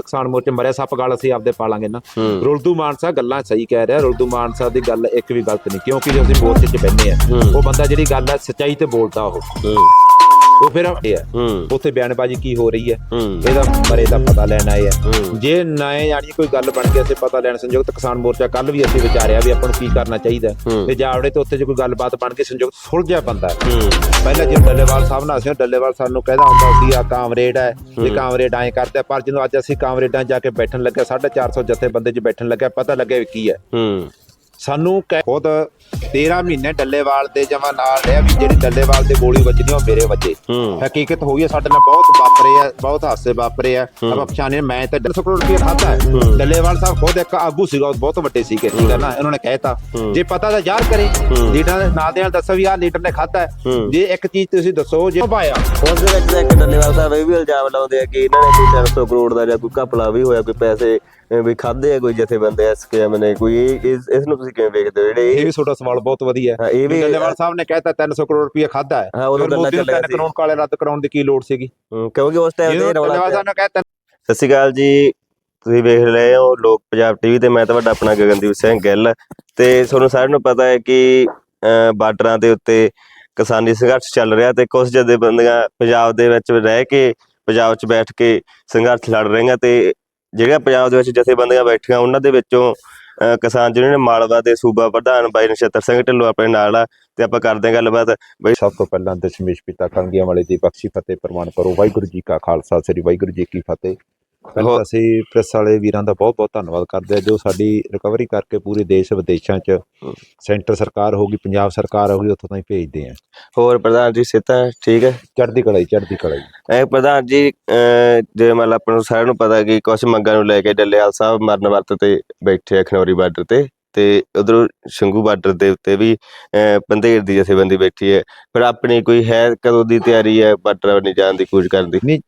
ਕਿਸਾਨ ਮੋਰਚੇ ਮਰਿਆ ਸੱਪ ਗਾਲ ਅਸੀਂ ਆਪਦੇ ਪਾਲਾਂਗੇ ਨਾ। ਹੂੰ। ਰੁਲਦੂ ਮਾਨਸਾ ਗੱਲਾਂ ਸਹੀ ਕਹਿ ਰਿਹਾ ਰੁਲਦੂ ਮਾਨਸਾ ਦੀ ਗੱਲ ਇੱਕ ਵੀ ਗਲਤ ਨਹੀਂ ਕਿਉਂਕਿ ਜੇ ਅਸੀਂ ਮੋਰਚੇ 'ਚ ਬੈਠੇ ਆ। ਉਹ ਬੰਦਾ ਜਿਹੜੀ ਗੱਲ ਹੈ ਸੱਚਾਈ ਤੇ ਬੋਲਦਾ ਉਹ। ਉਹ ਫਿਰ ਇਹ ਹੈ ਹੂੰ। ਉੱਥੇ ਬਿਆਨਬਾਜ਼ੀ ਕੀ ਹੋ ਰਹੀ ਹੈ? ਇਹਦਾ ਮਰੇ ਦਾ ਪਤਾ ਲੈਣ ਆਏ ਆ। ਜੇ ਨਾ ਯਾਨੀ ਕੋਈ ਗੱਲ ਬਣ ਕੇ ਅਸੀਂ ਪਤਾ ਲੈਣ ਸੰਯੁਕਤ ਕਿਸਾਨ ਮੋਰਚਾ ਕੱਲ ਵੀ ਅਸੀਂ ਵਿਚਾਰਿਆ ਵੀ ਆਪਾਂ ਨੂੰ ਕੀ ਕਰਨਾ ਚਾਹੀਦਾ। ਤੇ ਜਾਵੜੇ ਤੇ ਉੱਥੇ ਜੇ ਕੋਈ ਗੱਲਬਾਤ ਬਣ ਕੇ ਸੰਯੁਕਤ ਸੁਲਝਿਆ ਬੰਦਾ ਪਹਿਲਾਂ ਜੇ ਡੱਲੇਵਾਲ ਸਾਹਿਬ ਨਾਲ ਅਸੀਂ ਡੱਲੇਵਾਲ ਸਾਨੂੰ ਕਹਿੰਦਾ ਹੁੰਦਾ ਸੀ ਆ ਕਾਮਰੇਡ ਹੈ ਇਹ ਕਾਮਰੇਡ ਐਂ ਕਰਦੇ ਪਰ ਜਦੋਂ ਅੱਜ ਅਸੀਂ ਕਾਮਰੇਡਾਂ ਜਾ ਕੇ ਬੈਠਣ ਲੱਗੇ 450 ਜਥੇ ਬੰਦੇ 'ਚ ਬੈਠਣ ਲੱਗੇ ਪਤਾ ਲੱਗਿਆ ਵੀ ਕੀ ਹੈ। ਸਾਨੂੰ ਖੁਦ 13 ਮਹੀਨੇ ਡੱਲੇਵਾਲ ਦੇ ਜਮਾ ਨਾਲ ਰਿਹਾ ਵੀ ਜਿਹੜੀ ਡੱਲੇਵਾਲ ਤੇ ਗੋਲੀ ਵੱਜਦੀ ਉਹ ਮੇਰੇ ਵੱਜੇ। ਹੂੰ। ਹਕੀਕਤ ਹੋਈ ਹੈ ਸਾਡੇ ਨਾਲ ਬਹੁਤ ਵਾਪਰੇ ਆ ਬਹੁਤ ਹਾਸੇ ਵਾਪਰੇ ਆ। ਆਪਾਂ ਪਛਾਣੇ ਮੈਂ ਤਾਂ 150 ਕਰੋੜ ਰੁਪਏ ਖਾਦਾ ਹੈ। ਡੱਲੇਵਾਲ ਸਾਹਿਬ ਖੁਦ ਇੱਕ ਆਗੂ ਸੀਗਾ ਉਹ ਬਹੁਤ ਵੱਡੇ ਸੀਗੇ ਠੀਕ ਹੈ ਨਾ ਇਹਨਾਂ ਨੇ ਕਹਿਤਾ। ਜੇ ਪਤਾ ਤਾਂ ਜ਼ਾਹਰ ਕਰੇ ਲੀਡਰ ਦੇ ਨਾਂ ਦੇ ਨਾਲ ਦੱਸੋ ਵੀ ਆਹ ਲੀਡਰ ਨੇ ਖਾਦਾ ਜੇ ਇੱਕ ਚੀਜ਼ ਤੁਸੀਂ ਦੱਸੋ ਜੇ ਪਾਇਆ ਉਸ ਦੇ ਵਿੱਚ ਇੱਕ ਡੱਲੇਵਾਲ ਸਾਹਿਬ ਇਹ ਵੀ ਇਲਜ਼ਾਮ ਲਾਉਂਦੇ ਆ ਕਿ ਇਹਨਾਂ ਨੇ ਕੋਈ 300 ਕਰੋੜ ਦਾ ਜਾਂ ਕੋਈ ਘਪਲਾ ਵੀ ਹੋਇਆ ਕੋਈ ਪੈਸੇ ਵੀ ਖਾਦੇ ਆ ਕੋਈ ਜਥੇਬੰਦੇ ਐਸਕੇਐਮ ਨੇ ਕੋਈ ਇਸ ਨੂੰ ਤੁਸੀਂ ਕਿਵੇਂ ਵੇਖਦੇ ਹੋ? ਜਿਹੜੇ ਇਹ ਵੀ ਤੁਹਾਡਾ ਸਵਾਲ ਬਹੁਤ ਵਧੀਆ ਹਾਂ, ਇਹ ਵੀ- ਡੱਲੇਵਾਲ ਸਾਹਿਬ ਨੇ ਕਹਿਤਾ 300 ਕਰੋੜ ਰੁਪਏ ਖਾਦਾ ਹੈ। ਹਾਂ, ਉਦੋਂ ਗੱਲਾਂ ਚੱਲ ਰਹੀਆਂ ਤਿੰਨ ਕਾਨੂੰਨ ਕਾਲੇ ਰੱਦ ਕਰਾਉਣ ਦੀ ਕੀ ਲੋੜ ਸੀਗੀ? ਕਿਉਂਕਿ ਉਸ ਟਾਈਮ ਤੇ ਰੌਲਾ ਡੱਲੇਵਾਲ ਪਿਆ। ਸਾਹਿਬ ਨੇ ਕਹਿਤਾ ਸਤਿ ਸ਼੍ਰੀ ਅਕਾਲ ਜੀ ਤੁਸੀਂ ਵੇਖ ਰਹੇ ਹੋ ਲੋਕ ਪੰਜਾਬ ਟੀਵੀ ਤੇ ਮੈਂ ਤੁਹਾਡਾ ਆਪਣਾ ਗਗਨਦੀਪ ਸਿੰਘ ਗਿੱਲ। ਤੇ ਤੁਹਾਨੂੰ ਸਾਰਿਆਂ ਨੂੰ ਪਤਾ ਹੈ ਕਿ ਬਾਰਡਰਾਂ ਦੇ ਉੱਤੇ ਕਿਸਾਨੀ ਸੰਘਰਸ਼ ਚੱਲ ਰਿਹਾ ਤੇ ਕੁਝ ਜਥੇਬੰਦੀਆਂ ਪੰਜਾਬ ਦੇ ਵਿੱਚ ਰਹਿ ਕੇ ਪੰਜਾਬ 'ਚ ਬੈਠ ਕੇ ਸੰਘਰਸ਼ ਲੜ ਰਹੀਆਂ ਤੇ ਜਿਹੜੀਆਂ ਪੰਜਾਬ ਦੇ ਵਿੱਚ ਜਥੇਬੰਦੀਆਂ ਬੈਠੀਆਂ ਉਹਨਾਂ ਦੇ ਵਿੱਚੋਂ ਕਿਸਾਨ ਜਿਹਨਾਂ ਨੇ ਮਾਲਵਾ ਦੇ ਸੂਬਾ ਪ੍ਰਧਾਨ ਬਾਈ ਨਛੱਤਰ ਸਿੰਘ ਢਿੱਲੋਂ ਆਪਣੇ ਨਾਲ ਆ ਤੇ ਆਪਾਂ ਕਰਦੇ ਹਾਂ ਗੱਲਬਾਤ। ਬਾਈ ਸਭ ਤੋਂ ਪਹਿਲਾਂ ਦਸ਼ਮੇਸ਼ ਪਿਤਾ ਕਲਗੀਆਂ ਵਾਲੇ ਦੀ ਬਖਸ਼ੀ ਫਤਿਹ ਪ੍ਰਮਾਣ ਕਰੋ। ਵਾਹਿਗੁਰੂ ਜੀ ਕਾ ਖਾਲਸਾ, ਸ੍ਰੀ ਵਾਹਿਗੁਰੂ ਜੀ ਕੀ ਫਤਿਹ। ਪਹਿਲਾਂ ਹੋ- ਤਾਂ ਅਸੀਂ ਪ੍ਰੈਸ ਵਾਲੇ ਵੀਰਾਂ ਦਾ ਬਹੁਤ ਬਹੁਤ ਧੰਨਵਾਦ ਕਰਦੇ ਆ ਜੋ ਸਾਡੀ ਰਿਕਵਰੀ ਕਰਕੇ ਪੂਰੇ ਦੇਸ਼ ਵਿਦੇਸ਼ਾਂ 'ਚ ਸੈਂਟਰ ਸਰਕਾਰ ਹੋਗੀ ਪੰਜਾਬ ਸਰਕਾਰ ਹੋਗੀ ਉੱਥੋਂ ਤਾਈਂ ਭੇਜਦੇ ਆ ਹੋਰ ਪ੍ਰਧਾਨ ਜੀ ਸਿੱਧਾ ਠੀਕ ਹੈ? ਚੜ੍ਹਦੀ ਕਲਾਈ ਚੜ੍ਹਦੀ ਕਲਾਈ ਇਹ ਪ੍ਰਧਾਨ ਜੀ ਮੰਨ ਲਾ ਆਪਾਂ ਨੂੰ ਸਾਰਿਆਂ ਨੂੰ ਪਤਾ ਕਿ ਕੁਝ ਮੰਗਾਂ ਨੂੰ ਲੈ ਕੇ ਡੱਲੇਵਾਲ ਸਾਹਿਬ ਮਰਨ ਵਰਤ ਤੇ ਬੈਠੇ ਆ ਖਨੌਰੀ ਬਾਰਡਰ ਤੇ। ਤੇ ਉਧਰ ਸ਼ੰਗੂ ਬਾਰਡਰ ਦੇ ਉੱਤੇ ਵੀ ਪੰਧੇਰ ਦੀ ਜਥੇਬੰਦੀ ਬੈਠੀ ਹੈ। ਪਰ ਆਪਣੀ ਕੋਈ ਹੈ ਕਦੋਂ ਦੀ ਤਿਆਰੀ ਹੈ ਬਾਰਡਰ ਨਹੀਂ ਜਾਣ ਦੀ ਕੋਸ਼ਿਸ਼ ਕਰਨ ਦੀ? ਨਹੀਂ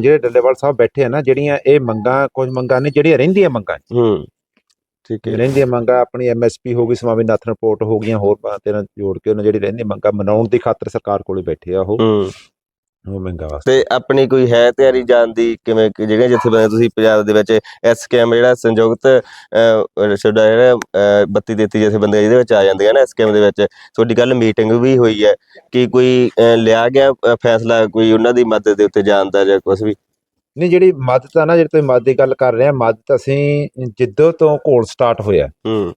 ਜਿਹੜੇ ਡੱਲੇਵਾਲ ਸਾਹਿਬ ਬੈਠੇ ਆ ਨਾ ਜਿਹੜੀਆਂ ਇਹ ਮੰਗਾਂ ਕੁਝ ਮੰਗਾਂ ਨੇ ਜਿਹੜੀਆਂ ਰਹਿੰਦੀਆਂ ਮੰਗਾਂ ਹੂੰ ਠੀਕ ਹੈ। ਰਹਿੰਦੀਆਂ ਮੰਗਾਂ ਆਪਣੀ ਐਮਐਸਪੀ ਹੋ ਗਈ ਸਵਾਮੀਨਾਥਨ ਰਿਪੋਰਟ ਹੋ ਗਈਆਂ ਹੋਰ ਬਾਤਾਂ ਨਾਲ ਜੋੜ ਕੇ ਉਹਨਾਂ ਜਿਹੜੀ ਰਹਿੰਦੀ ਮੰਗਾਂ ਮਨਾਉਣ ਦੀ ਖਾਤਰ ਸਰਕਾਰ ਕੋਲੇ ਬੈਠੇ ਆ ਉਹ। ਹੂੰ। ਉਹ ਮੰਗਾਂ ਵਾਸਤੇ। ਤੇ ਆਪਣੀ ਕੋਈ ਹੈ ਤਿਆਰੀ ਜਾਣ ਦੀ ਕਿਵੇਂ ਕਿ ਜਿਹੜੀਆਂ ਜਥੇਬੰਦੀਆਂ ਤੁਸੀਂ ਪੰਜਾਬ ਦੇ ਵਿੱਚ ਐਸਕੇਐਮ ਜਿਹੜਾ ਸੰਯੁਕਤ ਤੁਹਾਡਾ ਜਿਹੜਾ ਅਹ, 32 33 ਜਥੇਬੰਦੀਆਂ ਜਿਹਦੇ ਵਿੱਚ ਆ ਜਾਂਦੀਆਂ ਨਾ ਐਸਕੇਐਮ ਦੇ ਵਿੱਚ ਤੁਹਾਡੀ ਕੱਲ ਮੀਟਿੰਗ ਵੀ ਹੋਈ ਹੈ ਕਿ ਕੋਈ ਲਿਆ ਗਿਆ ਫੈਸਲਾ ਕੋਈ ਉਹਨਾਂ ਦੀ ਮਦਦ ਦੇ ਉੱਤੇ ਜਾਣ ਦਾ ਜਾਂ ਕੁਝ ਵੀ? ਨਹੀਂ ਜਿਹੜੀ ਮਦਦ ਆ ਨਾ ਜਿਹੜੀ ਤੁਸੀਂ ਮਦਦ ਦੀ ਗੱਲ ਕਰ ਰਹੇ ਆ ਮਦਦ ਅਸੀਂ ਜਿੱਦੋਂ ਤੋਂ ਘੋਲ ਸਟਾਰਟ ਹੋਇਆ। ਹੂੰ।